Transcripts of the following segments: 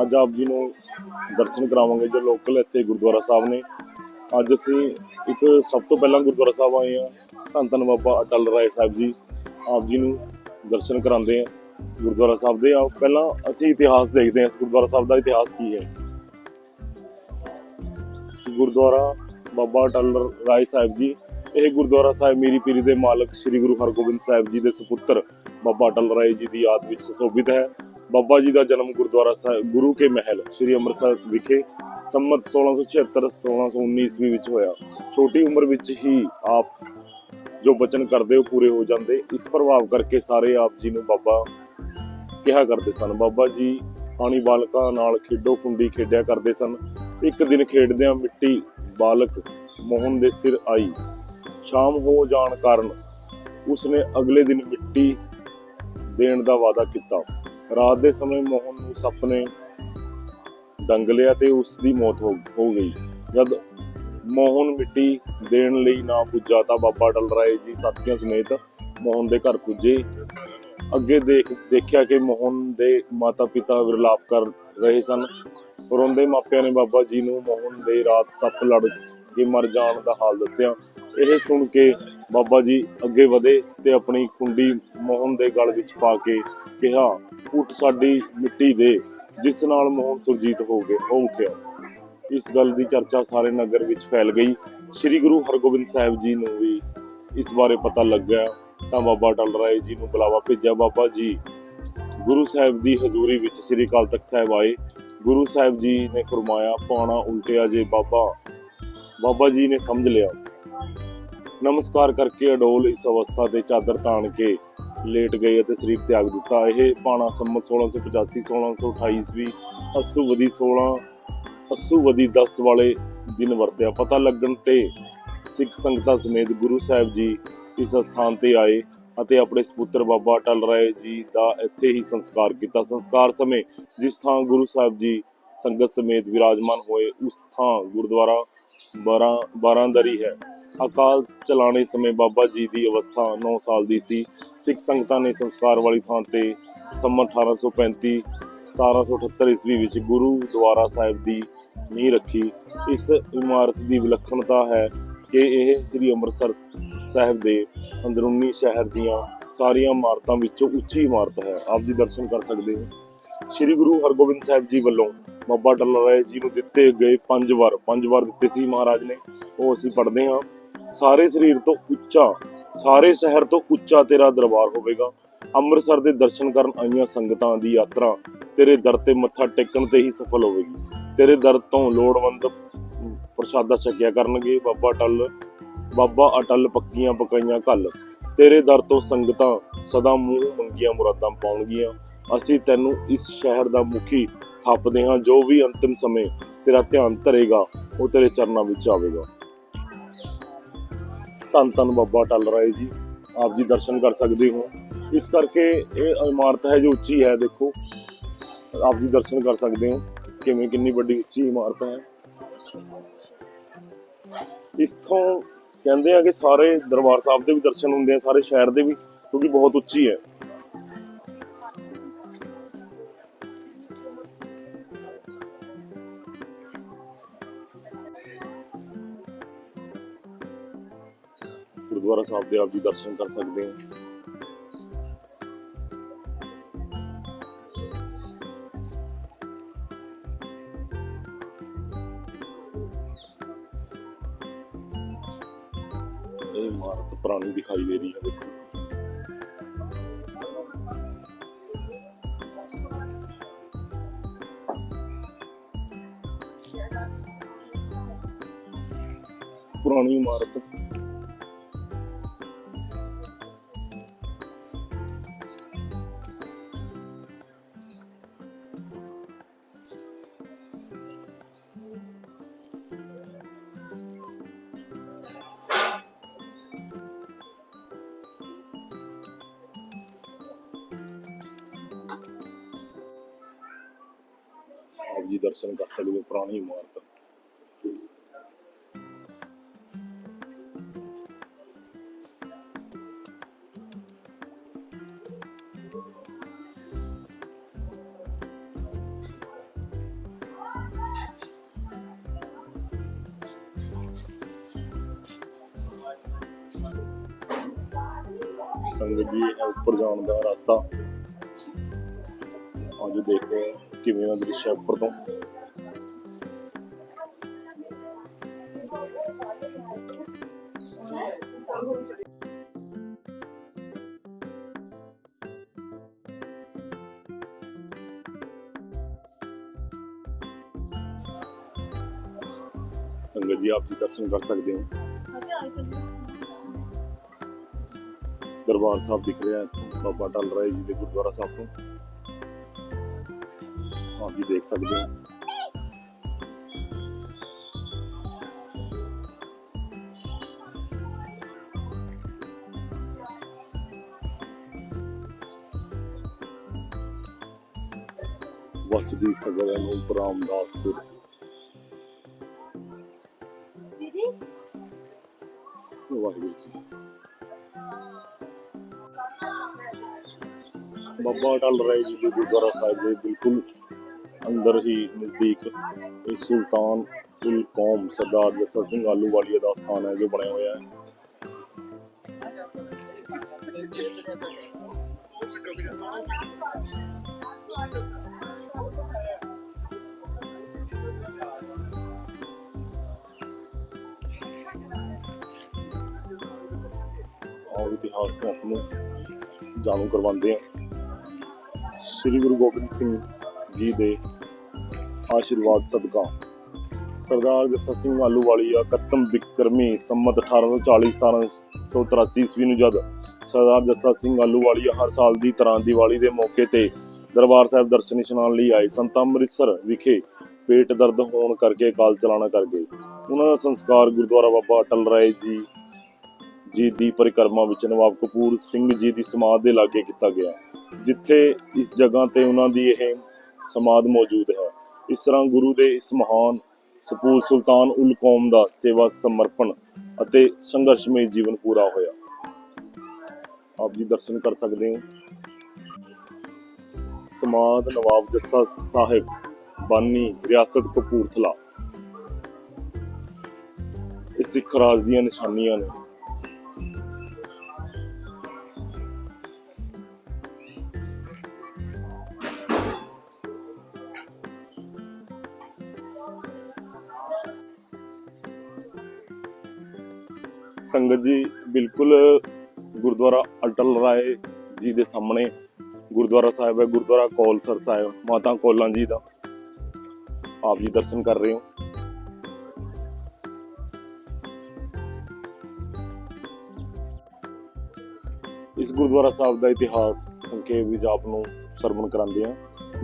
ਅੱਜ ਆਪ ਜੀ ਨੂੰ ਦਰਸ਼ਨ ਕਰਾਵਾਂਗੇ ਜੋ ਲੋਕਲ ਇੱਥੇ ਗੁਰਦੁਆਰਾ ਸਾਹਿਬ ਨੇ। ਅੱਜ ਅਸੀਂ ਇੱਕ ਸਭ ਤੋਂ ਪਹਿਲਾਂ ਗੁਰਦੁਆਰਾ ਸਾਹਿਬ ਆਏ ਹਾਂ। ਧੰਨ ਧੰਨ ਬਾਬਾ ਅਟਲ ਰਾਏ ਸਾਹਿਬ ਜੀ ਆਪ ਜੀ ਨੂੰ ਦਰਸ਼ਨ ਕਰਾਉਂਦੇ ਆ ਗੁਰਦੁਆਰਾ ਸਾਹਿਬ ਦੇ। ਆ ਪਹਿਲਾਂ ਅਸੀਂ ਇਤਿਹਾਸ ਦੇਖਦੇ ਹਾਂ ਇਸ ਗੁਰਦੁਆਰਾ ਸਾਹਿਬ ਦਾ ਇਤਿਹਾਸ ਕੀ ਹੈ। ਗੁਰਦੁਆਰਾ ਬਾਬਾ ਅਟਲ ਰਾਏ ਸਾਹਿਬ ਜੀ, ਇਹ ਗੁਰਦੁਆਰਾ ਸਾਹਿਬ ਮੇਰੀ ਪੀਰੀ ਦੇ ਮਾਲਕ ਸ੍ਰੀ ਗੁਰੂ ਹਰਗੋਬਿੰਦ ਸਾਹਿਬ ਜੀ ਦੇ ਸੁਪੁੱਤਰ ਬਾਬਾ ਅਟਲ ਰਾਏ ਜੀ ਦੀ ਯਾਦ ਵਿੱਚ ਸੁਸ਼ੋਭਿਤ ਹੈ। ਬਾਬਾ ਜੀ ਦਾ ਜਨਮ ਗੁਰਦੁਆਰਾ ਸਾਹਿਬ, ਗੁਰੂ ਕੇ ਮਹਿਲ, ਸ੍ਰੀ ਅੰਮ੍ਰਿਤਸਰ ਵਿਖੇ ਸੰਮਤ 1676 1619 ਈਸਵੀ ਵਿੱਚ ਹੋਇਆ। ਛੋਟੀ ਉਮਰ ਵਿੱਚ ਹੀ ਆਪ ਜੋ ਬਚਨ ਕਰਦੇ ਉਹ ਪੂਰੇ ਹੋ ਜਾਂਦੇ। ਇਸ ਪ੍ਰਭਾਵ ਕਰਕੇ ਸਾਰੇ ਆਪ ਜੀ ਨੂੰ ਬਾਬਾ ਕਿਹਾ ਕਰਦੇ ਸਨ। ਬਾਬਾ ਜੀ ਪਾਣੀ ਬਾਲਕਾਂ ਨਾਲ ਖੇਡੋ, ਕੁੰਡੀ ਖੇਡਿਆ ਕਰਦੇ ਸਨ। ਇੱਕ ਦਿਨ ਖੇਡਦਿਆਂ ਮਿੱਟੀ ਬਾਲਕ ਮੋਹਨ ਦੇ ਸਿਰ ਆਈ। ਸ਼ਾਮ ਹੋ ਜਾਣ ਕਾਰਨ ਉਸਨੇ ਅਗਲੇ ਦਿਨ ਮਿੱਟੀ ਦੇਣ ਦਾ ਵਾਅਦਾ ਕੀਤਾ। ਰਾਤ ਦੇ ਸਮੇਂ ਮੋਹਨ ਨੂੰ ਸੱਪ ਨੇ ਡੰਗ ਲਿਆ ਤੇ ਉਸ ਦੀ ਮੌਤ ਹੋ ਹੋ ਗਈ। ਜਦ ਮੋਹਨ ਮਿੱਟੀ ਦੇਣ ਲਈ ਨਾ ਪੁੱਜਾ ਤਾਂ ਬਾਬਾ ਅਟਲ ਰਾਏ ਜੀ ਸਾਥੀਆਂ ਸਮੇਤ ਮੋਹਨ ਦੇ ਘਰ ਪੁੱਜੇ। ਅੱਗੇ ਦੇਖ, ਦੇਖਿਆ ਕਿ ਮੋਹਨ ਦੇ ਮਾਤਾ ਪਿਤਾ ਵਿਰਲਾਪ ਕਰ ਰਹੇ ਸਨ। ਰੋਂਦੇ ਮਾਪਿਆਂ ਨੇ ਬਾਬਾ ਜੀ ਨੂੰ ਮੋਹਨ ਦੇ ਰਾਤ ਸੱਪ ਲੜ ਕੇ ਮਰ ਜਾਣ ਦਾ ਹਾਲ ਦੱਸਿਆ। ਇਹ ਸੁਣ ਕੇ ਬਾਬਾ ਜੀ ਅੱਗੇ ਵਧੇ ਤੇ ਆਪਣੀ ਖੁੰਡੀ ਮੋਹਨ ਦੇ ਗਲ ਵਿੱਚ ਪਾ ਕੇ ਕਿਹਾ ਉੱਠ ਸਾਡੀ ਮਿੱਟੀ ਦੇ, ਜਿਸ ਨਾਲ ਮੋਹਨ ਸੁਰਜੀਤ ਹੋ ਗਏ, ਹੋ ਉੱਠਿਆ। ਇਸ ਗੱਲ ਦੀ ਚਰਚਾ ਸਾਰੇ ਨਗਰ ਵਿੱਚ ਫੈਲ ਗਈ। ਸ੍ਰੀ ਗੁਰੂ ਹਰਗੋਬਿੰਦ ਸਾਹਿਬ ਜੀ ਨੂੰ ਵੀ ਇਸ ਬਾਰੇ ਪਤਾ ਲੱਗਾ ਤਾਂ ਬਾਬਾ ਅਟਲ ਰਾਏ ਜੀ ਨੂੰ ਬੁਲਾਵਾ ਭੇਜਿਆ। ਬਾਬਾ ਜੀ, ਗੁਰੂ ਸਾਹਿਬ ਦੀ ਹਜ਼ੂਰੀ ਵਿੱਚ ਸ੍ਰੀ ਅਕਾਲ ਤਖਤ ਸਾਹਿਬ ਆਏ। ਗੁਰੂ ਸਾਹਿਬ ਜੀ ਨੇ ਫਰਮਾਇਆ, ਪਾਣਾ ਉਲਟਿਆ ਜੇ ਬਾਬਾ। ਬਾਬਾ ਜੀ ਨੇ ਸਮਝ ਲਿਆ। ਨਮਸਕਾਰ ਕਰਕੇ ਅਡੋਲ ਇਸ ਅਵਸਥਾ ਤੇ ਚਾਦਰ ਤਾਣ ਕੇ ਲੇਟ ਗਏ ਅਤੇ ਸਰੀਰ ਤਿਆਗ ਦਿੱਤਾ। ਇਹ ਪਾਣਾ ਸੰਮਤ 1685 1628 ਈਸਵੀ, ਅਸੂ ਵਦੀ 16 ਅਸੂ ਵਦੀ 10 ਵਾਲੇ ਦਿਨ ਵਰਤਿਆ। ਪਤਾ ਲੱਗਣ ਤੇ ਸਿੱਖ ਸੰਗਤਾਂ ਸਮੇਤ ਗੁਰੂ ਸਾਹਿਬ ਜੀ ਇਸ ਸਥਾਨ ਤੇ ਆਏ ਅਤੇ ਆਪਣੇ ਸੁਪੁੱਤਰ ਬਾਬਾ ਅਟਲ ਰਾਏ ਜੀ ਦਾ ਇੱਥੇ ਹੀ ਸੰਸਕਾਰ ਕੀਤਾ। ਸੰਸਕਾਰ ਸਮੇਂ ਜਿਸ ਥਾਂ ਗੁਰੂ ਸਾਹਿਬ ਜੀ ਸੰਗਤ ਸਮੇਤ ਵਿਰਾਜਮਾਨ ਹੋਏ, ਉਸ ਥਾਂ ਗੁਰਦੁਆਰਾ ਬਾਰਾਂ ਬਾਰਾਂਦਰੀ ਹੈ। ਅਕਾਲ ਚਲਾਣੇ ਸਮੇਂ ਬਾਬਾ ਜੀ ਦੀ ਅਵਸਥਾ 9 ਸਾਲ ਦੀ ਸੀ। ਸਿੱਖ ਸੰਗਤਾਂ ਨੇ ਸੰਸਕਾਰ ਵਾਲੀ ਥਾਂ ਤੇ ਸੰਮਤ 1835 1778 ਈਸਵੀ ਵਿੱਚ ਗੁਰੂ ਦੁਆਰਾ ਸਾਹਿਬ ਦੀ ਨੀਂਹ ਰੱਖੀ। ਇਸ ਇਮਾਰਤ ਦੀ ਵਿਲੱਖਣਤਾ ਹੈ ਕਿ ਇਹ ਸ੍ਰੀ ਅੰਮ੍ਰਿਤਸਰ ਸਾਹਿਬ ਦੇ ਅੰਦਰੂਨੀ ਸ਼ਹਿਰ ਦੀਆਂ ਸਾਰੀਆਂ ਇਮਾਰਤਾਂ ਵਿੱਚੋਂ ਉੱਚੀ ਇਮਾਰਤ ਹੈ। ਆਪ ਜੀ ਦਰਸ਼ਨ ਕਰ ਸਕਦੇ ਹੋ। ਸ੍ਰੀ ਗੁਰੂ ਹਰਗੋਬਿੰਦ ਸਾਹਿਬ ਜੀ ਵੱਲੋਂ ਬਾਬਾ ਅਟਲ ਰਾਏ ਜੀ ਨੂੰ ਦਿੱਤੇ ਗਏ ਪੰਜ ਵਾਰ ਪੰਜ ਵਾਰ ਦਿੱਤੇ ਸੀ ਮਹਾਰਾਜ ਨੇ। ਉਹ ਅਸੀਂ ਪੜ੍ਹਦੇ ਹਾਂ। ਸਾਰੇ ਸਰੀਰ ਤੋਂ ਉੱਚਾ, ਸਾਰੇ ਸ਼ਹਿਰ ਤੋਂ ਉੱਚਾ ਤੇਰਾ ਦਰਬਾਰ ਹੋਵੇਗਾ। ਅੰਮ੍ਰਿਤਸਰ ਦੇ ਦਰਸ਼ਨ ਕਰਨ ਆਈਆਂ ਸੰਗਤਾਂ ਦੀ ਯਾਤਰਾ ਤੇਰੇ ਦਰ ਤੇ ਮੱਥਾ ਟੇਕਣ ਤੇ ਹੀ ਸਫਲ ਹੋਵੇਗੀ। ਤੇਰੇ ਦਰ ਤੋਂ ਲੋੜਵੰਦ ਪ੍ਰਸ਼ਾਦਾ ਛਕਿਆ ਕਰਨਗੇ। ਬਾਬਾ ਅਟਲ ਬਾਬਾ ਅਟਲ ਪੱਕੀਆਂ ਪਕਾਈਆਂ ਘੱਲ। ਤੇਰੇ ਦਰ ਤੋਂ ਸੰਗਤਾਂ ਸਦਾ ਮੂੰਹ ਮੰਗੀਆਂ ਮੁਰਾਦਾਂ ਪਾਉਣਗੀਆਂ। ਅਸੀਂ ਤੈਨੂੰ ਇਸ ਸ਼ਹਿਰ ਦਾ ਮੁਖੀ ਥਾਪਦੇ ਹਾਂ। ਜੋ ਵੀ ਅੰਤਿਮ ਸਮੇਂ ਤੇਰਾ ਧਿਆਨ ਧਰੇਗਾ, ਉਹ ਤੇਰੇ ਚਰਨਾਂ ਵਿੱਚ ਆਵੇਗਾ। ਧੰਨ ਧੰਨ ਬਾਬਾ ਟਲ ਰਾਏ ਜੀ, ਆਪ ਜੀ ਦਰਸ਼ਨ ਕਰ ਸਕਦੇ ਹੋ। ਇਸ ਕਰਕੇ ਇਹ ਇਮਾਰਤ ਹੈ ਜੋ ਉੱਚੀ ਹੈ, ਦੇਖੋ। ਆਪ ਜੀ ਦਰਸ਼ਨ ਕਰ ਸਕਦੇ ਹੋ, ਕਿਵੇਂ ਕਿੰਨੀ ਵੱਡੀ ਉੱਚੀ ਇਮਾਰਤ ਹੈ। ਇਸ ਤੋਂ ਕਹਿੰਦੇ ਆ ਕਿ ਸਾਰੇ ਦਰਬਾਰ ਸਾਹਿਬ ਦੇ ਵੀ ਦਰਸ਼ਨ ਹੁੰਦੇ ਆ, ਸਾਰੇ ਸ਼ਹਿਰ ਦੇ ਵੀ, ਕਿਉਂਕਿ ਬਹੁਤ ਉੱਚੀ ਹੈ। ਗੁਰਦੁਆਰਾ ਸਾਹਿਬ ਦੇ ਆਪ ਜੀ ਦਰਸ਼ਨ ਕਰ ਸਕਦੇ ਹੋ। ਇਹ ਇਮਾਰਤ ਪੁਰਾਣੀ ਦਿਖਾਈ ਦੇ ਰਹੀ ਹੈ, ਦੇਖੋ। ਪੁਰਾਣੀ ਇਮਾਰਤ ਆਪ ਜੀ ਦਰਸ਼ਨ ਕਰ ਸਕਦੇ ਹੋ ਪੁਰਾਣੀ ਇਮਾਰਤ। ਸੰਗਤ ਜੀ ਉੱਪਰ ਜਾਣ ਦਾ ਰਸਤਾ ਦੇਖਦੇ ਹਾਂ ਕਿਵੇਂ ਦਾ ਦ੍ਰਿਸ਼ ਹੈ ਉੱਪਰ ਤੋਂ ਸੰਗਤ ਜੀ ਆਪ ਜੀ ਦਰਸ਼ਨ ਕਰ ਸਕਦੇ ਹੋ ਦਰਬਾਰ ਸਾਹਿਬ ਦਿਖ ਰਿਹਾ ਹੈ ਇੱਥੋਂ ਬਾਬਾ ਟਲ ਰਾਏ ਜੀ ਦੇ ਗੁਰਦੁਆਰਾ ਸਾਹਿਬ ਤੋਂ ਆਪ ਜੀ ਦੇਖ ਸਕਦੇ ਹੋ। ਵਸਦੀ ਸਗਲ ਨੂੰ ਰਾਮਦਾਸਪੁਰ ਦੀਦੀ। ਵਾਹਿਗੁਰੂ ਜੀ। ਬਾਬਾ ਅਟਲ ਰਾਏ ਜੀ ਗੁਰਦੁਆਰਾ ਸਾਹਿਬ ਦੇ ਬਿਲਕੁਲ। ਅੰਦਰ ਹੀ ਨਜ਼ਦੀਕ ਇਹ ਸੁਲਤਾਨ ਉਲ ਕੌਮ ਸਰਦਾਰ ਜੱਸਾ ਸਿੰਘ ਆਲੂਵਾਲੀਆ ਦਾ ਸਥਾਨ ਹੈ, ਜੋ ਬਣਿਆ ਹੋਇਆ ਹੈ। ਔਰ ਇਤਿਹਾਸ ਤੋਂ ਆਪ ਨੂੰ ਜਾਣੂ ਕਰਵਾਉਂਦੇ ਹਾਂ। ਸ੍ਰੀ ਗੁਰੂ ਗੋਬਿੰਦ ਸਿੰਘ ਜੀ ਦੇ ਆਸ਼ੀਰਵਾਦ ਸਦਕਾ। ਸਰਦਾਰ ਜੱਸਾ ਸਿੰਘ ਆਲੂਵਾਲੀਆ ਕਤਮ ਬਿਕਰਮੀ, ਸੰਮਤ 1840 1783 ਈਸਵੀ ਨੂੰ ਜਦ ਸਰਦਾਰ ਜੱਸਾ ਸਿੰਘ ਆਲੂਵਾਲੀਆ ਹਰ ਸਾਲ ਦੀ ਤਰ੍ਹਾਂ ਦੀਵਾਲੀ ਦੇ ਮੌਕੇ ਤੇ ਦਰਬਾਰ ਸਾਹਿਬ ਦਰਸ਼ਨ ਇਸ਼ਨਾਨ ਲਈ ਆਏ। ਸੰਤ ਅੰਮ੍ਰਿਤਸਰ ਵਿਖੇ ਪੇਟ ਦਰਦ ਹੋਣ ਕਰਕੇ ਕਾਲ ਚਲਾਣਾ ਕਰ ਗਏ। ਉਹਨਾਂ ਦਾ ਸੰਸਕਾਰ ਗੁਰਦੁਆਰਾ ਬਾਬਾ ਅਟਲ ਰਾਏ ਜੀ ਜੀ ਦੀ ਪਰਿਕਰਮਾ ਵਿੱਚ ਨਵਾਬ ਕਪੂਰ ਸਿੰਘ ਜੀ ਦੀ ਸਮਾਧ ਦੇ ਲਾਗੇ ਕੀਤਾ ਗਿਆ। ਜਿੱਥੇ ਇਸ ਜਗ੍ਹਾ ਤੇ ਉਹਨਾਂ ਦੀ ਇਹ ਸਮਾਧ ਮੌਜੂਦ ਹੈ। ਇਸ ਤਰ੍ਹਾਂ ਗੁਰੂ ਦੇ ਇਸ ਮਹਾਨ ਸਪੂਤ ਸੁਲਤਾਨ ਉਲ ਕੌਮ ਦਾ ਸੇਵਾ ਸਮਰਪਣ ਅਤੇ ਸੰਘਰਸ਼ਮਈ ਜੀਵਨ ਪੂਰਾ ਹੋਇਆ। ਆਪ ਜੀ ਦਰਸ਼ਨ ਕਰ ਸਕਦੇ ਹੋ। ਸਮਾਧ ਨਵਾਬ ਜੱਸਾ ਸਾਹਿਬ, ਬਾਨੀ ਰਿਆਸਤ ਕਪੂਰਥਲਾ। ਇਹ ਸਿੱਖ ਰਾਜ ਦੀਆਂ ਨਿਸ਼ਾਨੀਆਂ ਨੇ। ਸੰਗਤ ਜੀ ਬਿਲਕੁਲ ਗੁਰਦੁਆਰਾ ਅਟਲ ਰਾਏ ਜੀ ਦੇ ਸਾਹਮਣੇ ਗੁਰਦੁਆਰਾ ਸਾਹਿਬ ਹੈ, ਗੁਰਦੁਆਰਾ ਕੌਲਸਰ ਸਾਹਿਬ, ਮਾਤਾ ਕੋਲਾਂ ਜੀ ਦਾ। ਆਪ ਜੀ ਦਰਸ਼ਨ ਕਰ ਰਹੇ ਹੋ। ਇਸ ਗੁਰਦੁਆਰਾ ਸਾਹਿਬ ਦਾ ਇਤਿਹਾਸ ਸੰਖੇਪ ਵਿੱਚ ਆਪ ਨੂੰ ਸਰਵਣ ਕਰਾਉਂਦੇ ਹਾਂ।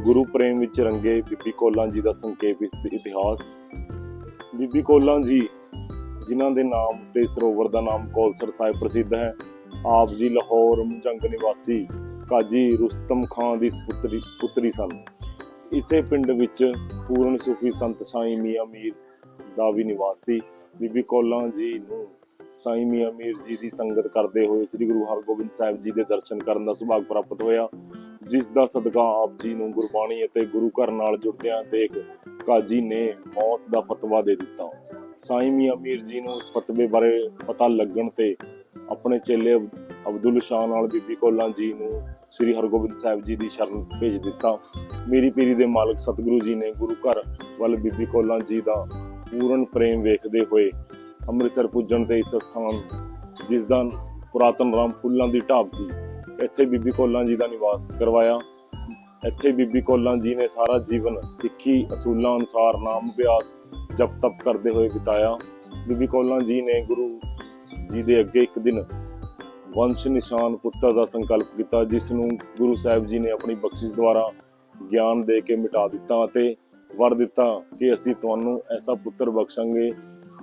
ਗੁਰੂ ਪ੍ਰੇਮ ਵਿੱਚ ਰੰਗੇ ਬੀਬੀ ਕੋਲਾਂ ਜੀ ਦਾ ਸੰਖੇਪ ਇਸ ਇਤਿਹਾਸ। ਬੀਬੀ ਕੋਲਾਂ ਜੀ ਜਿਨ੍ਹਾਂ ਦੇ ਨਾਮ ਤੇ ਸਰੋਵਰ ਦਾ ਨਾਮ ਕੌਲਸਰ ਸਾਹਿਬ ਪ੍ਰਸਿੱਧ ਹੈ। ਆਪ ਜੀ ਲਾਹੌਰ ਜੰਗ ਨਿਵਾਸੀ ਕਾਜੀ ਰੁਸਤਮ ਖਾਨ ਦੀ ਸੁਪੁੱਤਰੀ ਪੁੱਤਰੀ ਸਨ। ਇਸੇ ਪਿੰਡ ਵਿੱਚ ਪੂਰਨ ਸੂਫੀ ਸੰਤ ਸਾਈਂ ਮੀਆਂ ਮੀਰ ਦਾ ਵੀ ਨਿਵਾਸੀ ਬੀਬੀ ਕੌਲਾਂ ਜੀ ਨੂੰ ਸਾਈਂ ਮੀਆਂ ਮੀਰ ਜੀ ਦੀ ਸੰਗਤ ਕਰਦੇ ਹੋਏ ਸ੍ਰੀ ਗੁਰੂ ਹਰਗੋਬਿੰਦ ਸਾਹਿਬ ਜੀ ਦੇ ਦਰਸ਼ਨ ਕਰਨ ਦਾ ਸੁਭਾਗ ਪ੍ਰਾਪਤ ਹੋਇਆ, ਜਿਸ ਦਾ ਸਦਕਾ ਆਪ ਜੀ ਨੂੰ ਗੁਰਬਾਣੀ ਅਤੇ ਗੁਰੂ ਘਰ ਨਾਲ ਜੁੜਦਿਆਂ ਦੇਖ ਕਾਜੀ ਨੇ ਮੌਤ ਦਾ ਫਤਵਾ ਦੇ ਦਿੱਤਾ। ਸਾਈਂ ਮੀਆਂ ਮੀਰ ਜੀ ਨੂੰ ਇਸ ਫਤਵੇ ਬਾਰੇ ਪਤਾ ਲੱਗਣ ਤੇ ਆਪਣੇ ਚੇਲੇ ਅਬ- ਅਬਦੁੱਲ ਸ਼ਾਹ ਨਾਲ ਬੀਬੀ ਕੌਲਾਂ ਜੀ ਨੂੰ ਸ੍ਰੀ ਹਰਗੋਬਿੰਦ ਸਾਹਿਬ ਜੀ ਦੀ ਸ਼ਰਨ ਭੇਜ ਦਿੱਤਾ। ਮੇਰੀ ਪੀਰੀ ਦੇ ਮਾਲਕ ਸਤਿਗੁਰੂ ਜੀ ਨੇ ਗੁਰੂ ਘਰ ਵੱਲ ਬੀਬੀ ਕੌਲਾਂ ਜੀ ਦਾ ਪੂਰਨ ਪ੍ਰੇਮ ਵੇਖਦੇ ਹੋਏ ਅੰਮ੍ਰਿਤਸਰ ਪੁੱਜਣ ਤੇ ਇਸ ਸਥਾਨ, ਜਿਸ ਦਾ ਪੁਰਾਤਨ ਰਾਮ ਫੁੱਲਾਂ ਦੀ ਢਾਬ ਸੀ, ਇੱਥੇ ਬੀਬੀ ਕੌਲਾਂ ਜੀ ਦਾ ਨਿਵਾਸ ਕਰਵਾਇਆ। ਇੱਥੇ ਬੀਬੀ ਕੌਲਾਂ ਜੀ ਨੇ ਸਾਰਾ ਜੀਵਨ ਸਿੱਖੀ ਅਸੂਲਾਂ ਅਨੁਸਾਰ ਨਾਮ ਅਭਿਆਸ ਜਪ ਤਪ ਕਰਦੇ ਹੋਏ ਬਿਤਾਇਆ। ਬੀਬੀ ਕੌਲਾਂ ਜੀ ਨੇ ਗੁਰੂ ਜੀ ਦੇ ਅੱਗੇ ਇੱਕ ਦਿਨ ਵੰਸ਼ ਨਿਸ਼ਾਨ ਪੁੱਤਰ ਦਾ ਸੰਕਲਪ ਕੀਤਾ, ਜਿਸ ਨੂੰ ਗੁਰੂ ਸਾਹਿਬ ਜੀ ਨੇ ਆਪਣੀ ਬਖਸ਼ਿਸ਼ ਦੁਆਰਾ ਗਿਆਨ ਦੇ ਕੇ ਮਿਟਾ ਦਿੱਤਾ ਅਤੇ ਵਰ ਦਿੱਤਾ ਕਿ ਅਸੀਂ ਤੁਹਾਨੂੰ ਐਸਾ ਪੁੱਤਰ ਬਖਸ਼ਾਂਗੇ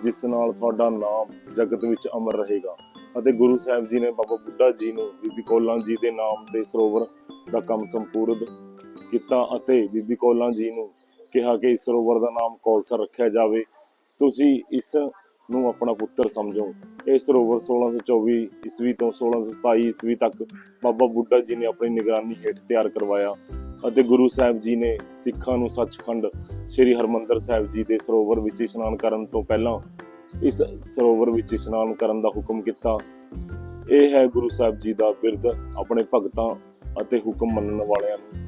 ਜਿਸ ਨਾਲ ਤੁਹਾਡਾ ਨਾਮ ਜਗਤ ਵਿੱਚ ਅਮਰ ਰਹੇਗਾ। ਅਤੇ ਗੁਰੂ ਸਾਹਿਬ ਜੀ ਨੇ ਬਾਬਾ ਬੁੱਢਾ ਜੀ ਨੂੰ ਬੀਬੀ ਕੌਲਾਂ ਜੀ ਦੇ ਨਾਮ ਤੇ ਸਰੋਵਰ ਦਾ ਕੰਮ ਸੰਪੂਰਨ ਕੀਤਾ ਅਤੇ ਬੀਬੀ ਕੌਲਾਂ ਜੀ ਨੂੰ ਕਿਹਾ ਕਿ ਇਸ ਸਰੋਵਰ ਦਾ ਨਾਮ ਕੌਲਸਰ ਰੱਖਿਆ ਜਾਵੇ। ਤੁਸੀਂ ਇਸ ਨੂੰ ਆਪਣਾ ਪੁੱਤਰ ਸਮਝੋ। ਇਹ ਸਰੋਵਰ 1624 ਈਸਵੀ ਤੋਂ 1627 ਈਸਵੀ ਤੱਕ ਬਾਬਾ ਬੁੱਢਾ ਜੀ ਨੇ ਆਪਣੀ ਨਿਗਰਾਨੀ ਹੇਠ ਤਿਆਰ ਕਰਵਾਇਆ ਅਤੇ ਗੁਰੂ ਸਾਹਿਬ ਜੀ ਨੇ ਸਿੱਖਾਂ ਨੂੰ ਸੱਚਖੰਡ ਸ੍ਰੀ ਹਰਮੰਦਰ ਸਾਹਿਬ ਜੀ ਦੇ ਸਰੋਵਰ ਵਿੱਚ ਇਸ਼ਨਾਨ ਕਰਨ ਤੋਂ ਪਹਿਲਾਂ ਇਸ ਸਰੋਵਰ ਵਿੱਚ ਇਸ਼ਨਾਨ ਕਰਨ ਦਾ ਹੁਕਮ ਕੀਤਾ। ਇਹ ਹੈ ਗੁਰੂ ਸਾਹਿਬ ਜੀ ਦਾ ਬਿਰਧ। ਆਪਣੇ ਭਗਤਾਂ ਅਤੇ ਹੁਕਮ ਮੰਨਣ ਵਾਲਿਆਂ ਨੂੰ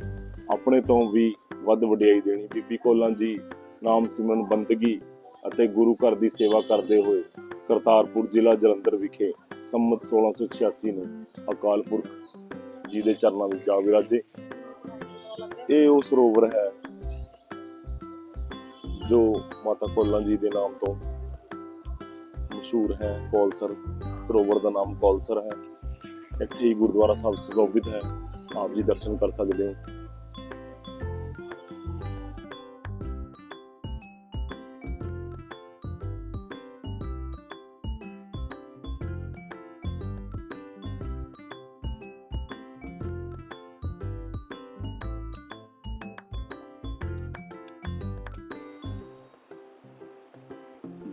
ਆਪਣੇ ਤੋਂ ਵੀ ਵੱਧ ਵਡਿਆਈ ਦੇਣੀ। ਬੀਬੀ ਕੋਲਾਂ ਜੀ, ਨਾਮ ਸਿਮਰਨ ਬੰਦਗੀ ਅਤੇ ਗੁਰੂ ਘਰ ਦੀ ਸੇਵਾ ਕਰਦੇ ਹੋਏ ਕਰਤਾਰਪੁਰ ਜ਼ਿਲ੍ਹਾ ਜਲੰਧਰ ਵਿਖੇ ਸੰਮਤ 1686 ਨੂੰ ਅਕਾਲ ਪੁਰਖ ਜੀ ਦੇ ਚਰਨਾਂ ਵਿੱਚ ਜਾ ਵਿਰਾਜੇ। ਇਹ ਉਹ ਸਰੋਵਰ ਹੈ ਜੋ ਮਾਤਾ ਕੋਲਾਂ ਜੀ ਦੇ ਨਾਮ ਤੋਂ ਮਸ਼ਹੂਰ ਹੈ। ਕੌਲਸਰ, ਸਰੋਵਰ ਦਾ ਨਾਮ ਕੌਲਸਰ ਹੈ। ਇੱਥੇ ਹੀ ਗੁਰਦੁਆਰਾ ਸਾਹਿਬ ਸੁਸ਼ੋਭਿਤ ਹੈ। ਆਪ ਜੀ ਦਰਸ਼ਨ ਕਰ ਸਕਦੇ ਹੋ।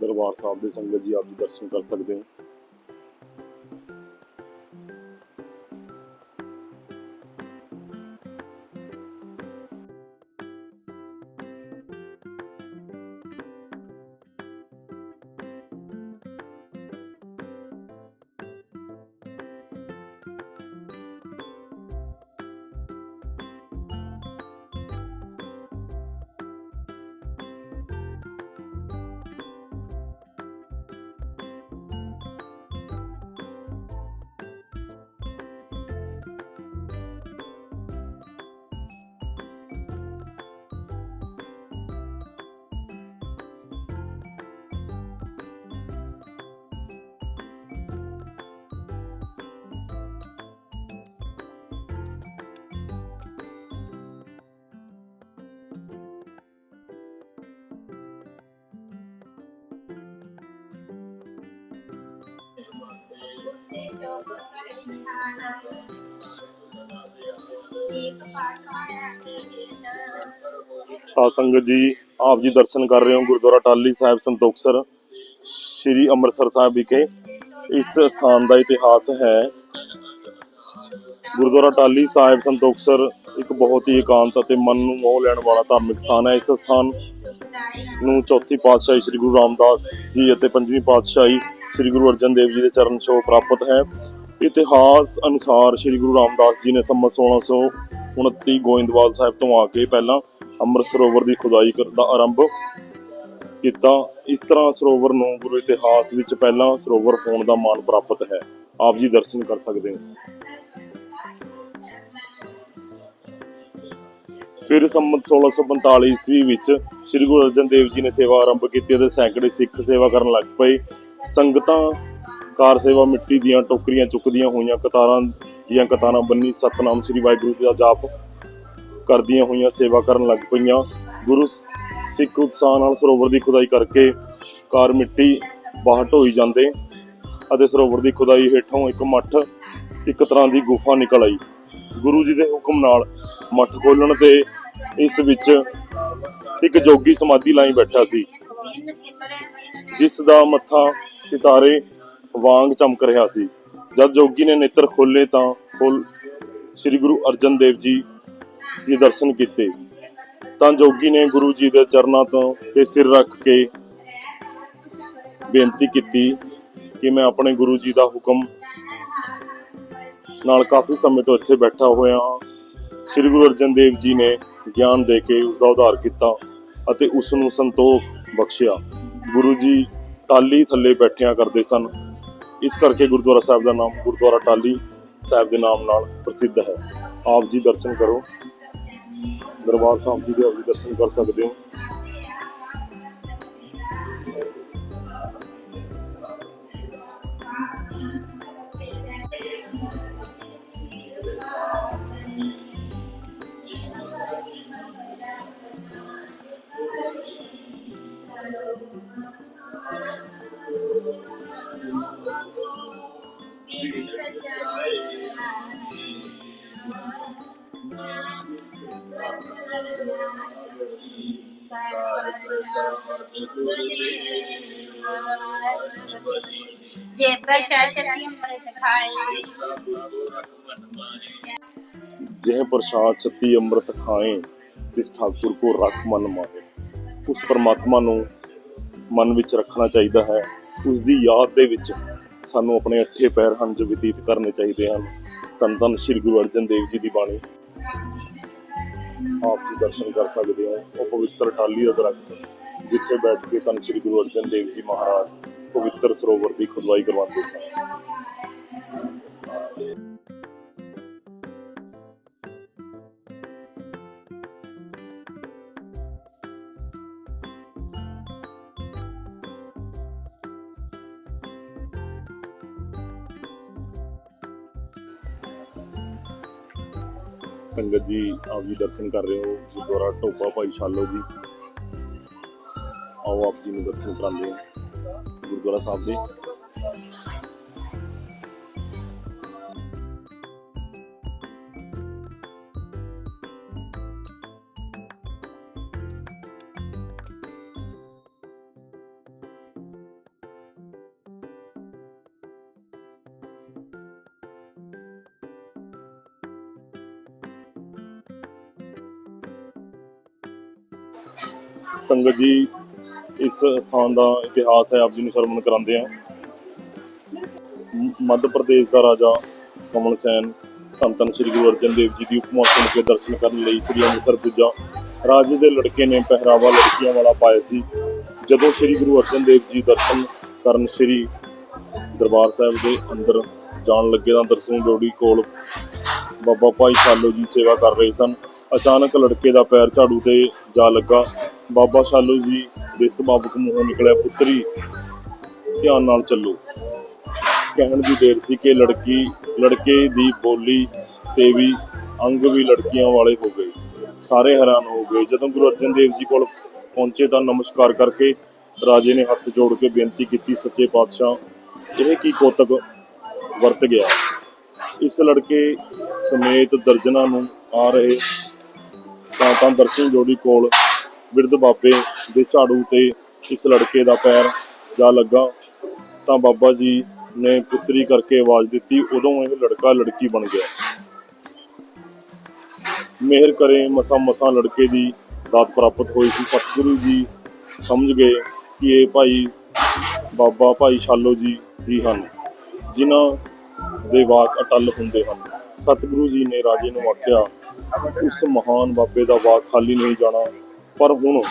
ਦਰਬਾਰ ਸਾਹਿਬ ਦੇ ਸੰਗਤ ਜੀ ਆਪ ਜੀ ਦਰਸ਼ਨ ਕਰ ਸਕਦੇ ਹੋ। ਸਾਧ ਸੰਗਤ ਜੀ, ਆਪ ਜੀ ਦਰਸ਼ਨ ਕਰ ਰਹੇ ਹੋ ਗੁਰਦੁਆਰਾ ਟਾਲੀ ਸਾਹਿਬ ਸੰਤੋਖਸਰ ਸ੍ਰੀ ਅੰਮ੍ਰਿਤਸਰ ਸਾਹਿਬ ਵਿਖੇ। ਇਸ ਸਥਾਨ ਦਾ ਇਤਿਹਾਸ ਹੈ। ਗੁਰਦੁਆਰਾ ਟਾਲੀ ਸਾਹਿਬ ਸੰਤੋਖਸਰ ਇੱਕ ਬਹੁਤ ਹੀ ਇਕਾਂਤ ਅਤੇ ਮਨ ਨੂੰ ਮੋਹ ਲੈਣ ਵਾਲਾ ਧਾਰਮਿਕ ਸਥਾਨ ਹੈ। ਇਸ ਸਥਾਨ ਨੂੰ ਚੌਥੀ ਪਾਤਸ਼ਾਹੀ ਸ੍ਰੀ ਗੁਰੂ ਰਾਮਦਾਸ ਜੀ ਅਤੇ ਪੰਜਵੀਂ ਪਾਤਸ਼ਾਹੀ ਸ੍ਰੀ ਗੁਰੂ ਅਰਜਨ ਦੇਵ ਜੀ ਦੇ ਚਰਨ ਛੋਹ ਪ੍ਰਾਪਤ ਹੈ। ਇਤਿਹਾਸ ਅਨੁਸਾਰ ਸ੍ਰੀ ਗੁਰੂ ਰਾਮਦਾਸ ਜੀ ਨੇ ਸੰਮਤ 1629 ਗੋਇੰਦਵਾਲ ਸਾਹਿਬ ਤੋਂ ਆ ਕੇ ਪਹਿਲਾਂ ਅੰਮ੍ਰਿਤ ਸਰੋਵਰ ਦੀ ਖੁਦਾਈ ਦਾ ਆਰੰਭ ਕੀਤਾ। ਇਸ ਤਰ੍ਹਾਂ ਸਰੋਵਰ ਨੂੰ ਗੁਰੂ ਇਤਿਹਾਸ ਵਿੱਚ ਪਹਿਲਾਂ ਸਰੋਵਰ ਹੋਣ ਦਾ ਮਾਣ ਪ੍ਰਾਪਤ ਹੈ। ਆਪ ਜੀ ਦਰਸ਼ਨ ਕਰ ਸਕਦੇ ਹੋ। ਫਿਰ ਸੰਮਤ 1645 ਈਸਵੀ ਵਿੱਚ ਸ੍ਰੀ ਗੁਰੂ ਅਰਜਨ ਦੇਵ ਜੀ ਨੇ ਸੇਵਾ ਆਰੰਭ ਕੀਤੀ ਅਤੇ ਸੈਂਕੜੇ ਸਿੱਖ ਸੇਵਾ ਕਰਨ ਲੱਗ ਪਏ। ਸੰਗਤਾਂ, ਕਾਰ ਸੇਵਾ ਮਿੱਟੀ ਦੀਆਂ ਟੋਕਰੀਆਂ ਚੁੱਕਦੀਆਂ ਹੋਈਆਂ, ਕਤਾਰਾਂ ਦੀਆਂ ਕਤਾਰਾਂ ਬੰਨੀ ਸਤਨਾਮ ਸ੍ਰੀ ਵਾਹਿਗੁਰੂ ਜੀ ਦਾ ਜਾਪ ਕਰਦੀਆਂ ਹੋਈਆਂ ਸੇਵਾ ਕਰਨ ਲੱਗ ਪਈਆਂ। ਗੁਰੂ ਸਿੱਖ ਉਤਸ਼ਾਹ ਨਾਲ ਸਰੋਵਰ ਦੀ ਖੁਦਾਈ ਕਰਕੇ ਕਾਰ ਮਿੱਟੀ ਬਾਹਰ ਢੋਈ ਜਾਂਦੇ ਅਤੇ ਸਰੋਵਰ ਦੀ ਖੁਦਾਈ ਹੇਠੋਂ ਇੱਕ ਮੱਠ, ਇੱਕ ਤਰ੍ਹਾਂ ਦੀ ਗੁਫਾ ਨਿਕਲ ਆਈ। ਗੁਰੂ ਜੀ ਦੇ ਹੁਕਮ ਨਾਲ ਮੱਠ ਖੋਲਣ ਤੇ ਇਸ ਵਿੱਚ ਇੱਕ ਜੋਗੀ ਸਮਾਧੀ ਲਾਈ ਬੈਠਾ ਸੀ। ਜਿਸ ਦਾ ਮੱਥਾ ਸਿਤਾਰੇ ਵਾਂਗ ਚਮਕ ਰਿਹਾ ਸੀ। ਜਦ ਜੋਗੀ ਨੇ ਨੇਤਰ ਖੋਲੇ ਤਾਂ ਖੋਲ ਸ੍ਰੀ ਗੁਰੂ ਅਰਜਨ ਦੇਵ ਜੀ ਦੇ ਦਰਸ਼ਨ ਕੀਤੇ। ਤਾਂ ਜੋਗੀ ਨੇ ਗੁਰੂ ਜੀ ਦੇ ਚਰਨਾਂ ਤੋਂ ਤੇ ਸਿਰ ਰੱਖ ਕੇ ਬੇਨਤੀ ਕੀਤੀ ਕਿ ਮੈਂ ਆਪਣੇ ਗੁਰੂ ਜੀ ਦਾ ਹੁਕਮ ਨਾਲ ਕਾਫੀ ਸਮੇਂ ਤੋਂ ਇੱਥੇ ਬੈਠਾ ਹੋਇਆ ਹਾਂ। ਸ੍ਰੀ ਗੁਰੂ ਅਰਜਨ ਦੇਵ ਜੀ ਨੇ ਗਿਆਨ ਦੇ ਕੇ ਉਸ ਦਾ ਉਧਾਰ ਕੀਤਾ। ਅਤੇ ਉਸ ਨੂੰ ਸੰਤੋਖ ਬਖਸ਼ਿਆ। ਗੁਰੂ ਜੀ ਟਾਲੀ ਥੱਲੇ ਬੈਠਿਆਂ ਕਰਦੇ ਸਨ। ਇਸ ਕਰਕੇ ਗੁਰਦੁਆਰਾ ਸਾਹਿਬ ਦਾ ਨਾਮ ਗੁਰਦੁਆਰਾ ਟਾਲੀ ਸਾਹਿਬ ਦੇ ਨਾਮ ਨਾਲ ਪ੍ਰਸਿੱਧ ਹੈ। ਆਪ ਜੀ ਦਰਸ਼ਨ ਕਰੋ। ਦਰਬਾਰ ਸਾਹਿਬ ਜੀ ਦੇ ਆਪ ਜੀ ਦਰਸ਼ਨ ਕਰ ਸਕਦੇ ਹੋ। ਜੇ ਪ੍ਰਸ਼ਾਸਕੀ ਅੰਮ੍ਰਿਤ ਖਾਏ ਜਹ ਪ੍ਰਸਾਦ ਛਤੀ ਅੰਮ੍ਰਿਤ ਖਾਏ ਤਿਸ ਠਾਕੁਰ ਕੋ ਰਖ ਮਨ ਮਾਰੇ ਉਸ ਪਰਮਾਤਮਾ ਨੂੰ ਮਨ ਵਿੱਚ ਰੱਖਣਾ ਚਾਹੀਦਾ ਹੈ ਉਸ ਦੀ ਯਾਦ ਦੇ ਵਿੱਚ ਸਾਨੂੰ ਆਪਣੇ ਅੱਠੇ ਪੈਰ ਹਨ ਜੋ ਬਤੀਤ ਕਰਨੇ ਚਾਹੀਦੇ ਹਨ। ਧੰਨ ਧੰਨ ਸ੍ਰੀ ਗੁਰੂ ਅਰਜਨ ਦੇਵ ਜੀ ਦੀ ਬਾਣੀ। ਆਪ ਜੀ ਦਰਸ਼ਨ ਕਰ ਸਕਦੇ ਹੋ। ਉਹ ਪਵਿੱਤਰ ਟਾਲੀ ਦਾ ਦਰਖਤ ਜਿੱਥੇ ਬੈਠ ਕੇ ਧੰਨ ਸ੍ਰੀ ਗੁਰੂ ਅਰਜਨ ਦੇਵ ਜੀ ਮਹਾਰਾਜ ਪਵਿੱਤਰ ਸਰੋਵਰ ਦੀ ਖੁਦਵਾਈ ਕਰਵਾਉਂਦੇ ਸਨ। ਸੰਗਤ ਜੀ, ਆਪ ਜੀ ਦਰਸ਼ਨ ਕਰ ਰਹੇ ਹੋ ਗੁਰਦੁਆਰਾ ਟੋਪਾ ਭਾਈ ਸ਼ਾਲੋ ਜੀ। ਆਓ ਆਪ ਜੀ ਨੂੰ ਦਰਸ਼ਨ ਕਰਾਉਂਦੇ ਹਾਂ ਗੁਰਦੁਆਰਾ ਸਾਹਿਬ ਦੇ। ਸੰਗਤ ਜੀ, ਇਸ ਸਥਾਨ ਦਾ ਇਤਿਹਾਸ ਹੈ, ਆਪ ਜੀ ਨੂੰ ਸਰਵਣ ਕਰਾਉਂਦੇ ਹਾਂ। ਮੱਧ ਪ੍ਰਦੇਸ਼ ਦਾ ਰਾਜਾ ਕਮਲ ਸੈਨ, ਧੰਨ ਧੰਨ ਸ੍ਰੀ ਗੁਰੂ ਅਰਜਨ ਦੇਵ ਜੀ ਦੀ ਉਪਮਾ ਸੁਣ ਕੇ ਦਰਸ਼ਨ ਕਰਨ ਲਈ ਸ੍ਰੀ ਅੰਮ੍ਰਿਤਸਰ ਪੁੱਜਾ। ਰਾਜੇ ਦੇ ਲੜਕੇ ਨੇ ਪਹਿਰਾਵਾ ਲੜਕੀਆਂ ਵਾਲਾ ਪਾਇਆ ਸੀ। ਜਦੋਂ ਸ੍ਰੀ ਗੁਰੂ ਅਰਜਨ ਦੇਵ ਜੀ ਦਰਸ਼ਨ ਕਰਨ ਸ੍ਰੀ ਦਰਬਾਰ ਸਾਹਿਬ ਦੇ ਅੰਦਰ ਜਾਣ ਲੱਗੇ ਤਾਂ ਦਰਸ਼ਨ ਡੋੜੀ ਕੋਲ ਬਾਬਾ ਭਾਈ ਸ਼ਾਲੋ ਜੀ ਸੇਵਾ ਕਰ ਰਹੇ ਸਨ। ਅਚਾਨਕ ਲੜਕੇ ਦਾ ਪੈਰ ਝਾੜੂ ਤੇ ਜਾ ਲੱਗਾ। ਬਾਬਾ ਸ਼ਾਲੂ ਜੀ ਦੇ ਸੁਭਾਵਕ ਮੂੰਹੋਂ ਨਿਕਲਿਆ ਪੁੱਤਰੀ। ਧਿਆਨ ਨਾਲ ਚੱਲੋ। ਕਹਿਣ ਦੀ ਦੇਰ ਸੀ ਕਿ ਲੜਕੀ, ਲੜਕੇ ਦੀ ਬੋਲੀ ਤੇ ਵੀ ਅੰਗ ਵੀ ਲੜਕੀਆਂ ਵਾਲੇ ਹੋ ਗਏ। ਸਾਰੇ ਹੈਰਾਨ ਹੋ ਗਏ। ਜਦੋਂ ਗੁਰੂ ਅਰਜਨ ਦੇਵ ਜੀ ਕੋਲ ਪਹੁੰਚੇ ਤਾਂ ਨਮਸਕਾਰ ਕਰਕੇ ਰਾਜੇ ਨੇ ਹੱਥ ਜੋੜ ਕੇ ਬੇਨਤੀ ਕੀਤੀ, ਸੱਚੇ ਪਾਤਸ਼ਾਹ, ਇਹ ਕੀ ਕੋਤਕ ਵਰਤ ਗਿਆ? ਇਸ ਲੜਕੇ ਸਮੇਤ ਦਰਜਨਾਂ ਨੂੰ ਆ ਰਹੇ ਤਾਂ ਤਾਂ ਦਰਸ਼ਨ ਜੋੜੀ ਕੋਲ ਬਿਰਧ ਬਾਬੇ ਦੇ ਝਾੜੂ ਤੇ ਇਸ ਲੜਕੇ ਦਾ ਪੈਰ ਜਾ ਲੱਗਾ। ਤਾਂ ਬਾਬਾ ਜੀ ਨੇ ਪੁੱਤਰੀ ਕਰਕੇ ਆਵਾਜ਼ ਦਿੱਤੀ, ਉਦੋਂ ਇਹ ਲੜਕਾ ਲੜਕੀ ਬਣ ਗਿਆ। ਮਿਹਰ ਕਰੇ ਮਸਾ ਮਸਾ ਲੜਕੇ ਦੀ ਦਾਤ ਪ੍ਰਾਪਤ ਹੋਈ ਸੀ। ਸਤਿਗੁਰੂ ਜੀ ਸਮਝ ਗਏ ਕਿ ਇਹ ਭਾਈ ਬਾਬਾ ਭਾਈ ਸ਼ਾਲੋ ਜੀ ਹੀ ਹਨ, ਜਿਨ੍ਹਾਂ ਦੇ ਵਾਕ ਅਟਲ ਹੁੰਦੇ ਹਨ। ਸਤਿਗੁਰੂ ਜੀ ਨੇ ਰਾਜੇ ਨੂੰ ਆਖਿਆ, ਉਸ ਮਹਾਨ ਬਾਬੇ ਦਾ ਵਾਕ ਖਾਲੀ ਨਹੀਂ ਜਾਣਾ। ਪਰ ਹੁਣ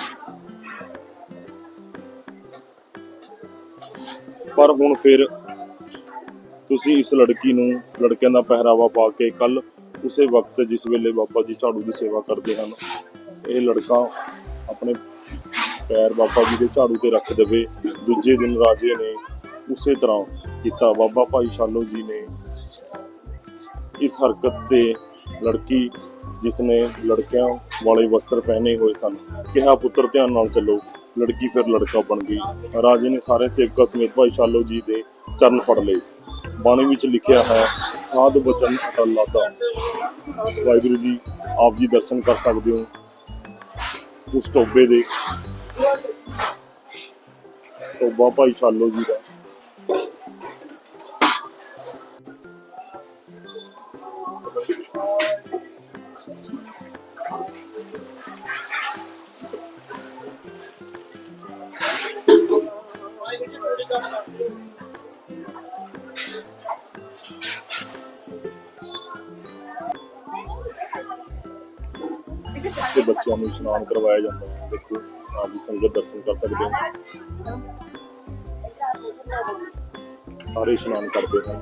ਪਰ ਹੁਣ ਫਿਰ ਤੁਸੀਂ ਇਸ ਲੜਕੀ ਨੂੰ, ਲੜਕਿਆਂ ਦਾ ਪਹਿਰਾਵਾ ਪਾ ਕੇ ਕੱਲ ਉਸੇ ਵਕਤ ਜਿਸ ਵੇਲੇ ਬਾਬਾ ਜੀ ਝਾੜੂ ਦੀ ਸੇਵਾ ਕਰਦੇ ਹਨ, ਇਹ ਲੜਕਾ ਆਪਣੇ ਪੈਰ ਬਾਬਾ ਜੀ ਦੇ ਝਾੜੂ ਤੇ ਰੱਖ ਦੇਵੇ। ਦੂਜੇ ਦਿਨ ਰਾਜੇ ਨੇ ਉਸੇ ਤਰ੍ਹਾਂ ਕੀਤਾ। ਬਾਬਾ ਭਾਈ ਸ਼ਾਲੋ ਜੀ ਨੇ ਇਸ ਹਰਕਤ ਤੇ ਲੜਕੀ ਜਿਸ ਨੇ ਲੜਕਿਆਂ ਵਾਲੇ ਵਸਤਰ ਪਹਿਨੇ ਹੋਏ ਸਨ। ਕਿਹਾ, ਪੁੱਤਰ, ਧਿਆਨ ਨਾਲ ਚੱਲੋ। ਲੜਕੀ ਫਿਰ ਲੜਕਾ ਬਣ ਗਈ। ਰਾਜੇ ਨੇ ਸਾਰੇ ਸੇਵਕਾਂ ਸਮੇਤ ਭਾਈ ਸ਼ਾਲੋ ਜੀ ਦੇ ਚਰਨ ਫੜ ਲਏ। ਬਾਣੀ ਵਿੱਚ ਲਿਖਿਆ ਹੈ, ਸਾਧ ਬਚਨ ਅਟੱਲਾ ਲਾਤਾ। ਵਾਹਿਗੁਰੂ ਜੀ, ਆਪ ਜੀ ਦਰਸ਼ਨ ਕਰ ਸਕਦੇ ਹੋ ਉਸ ਟੋਬੇ ਦੇ। ਟੋਬਾ ਭਾਈ ਸ਼ਾਲੋ ਜੀ ਦਾ। ਤੇ ਬੱਚਿਆਂ ਨੂੰ ਇਸ਼ਨਾਨ ਕਰਵਾਇਆ ਜਾਂਦਾ ਹੈ ਦੇਖੋ ਆਪ ਜੀ ਸੰਗਤ ਦਰਸ਼ਨ ਕਰ ਸਕਦੇ ਹੋ ਸਾਰੇ ਇਸ਼ਨਾਨ ਕਰਦੇ ਹਨ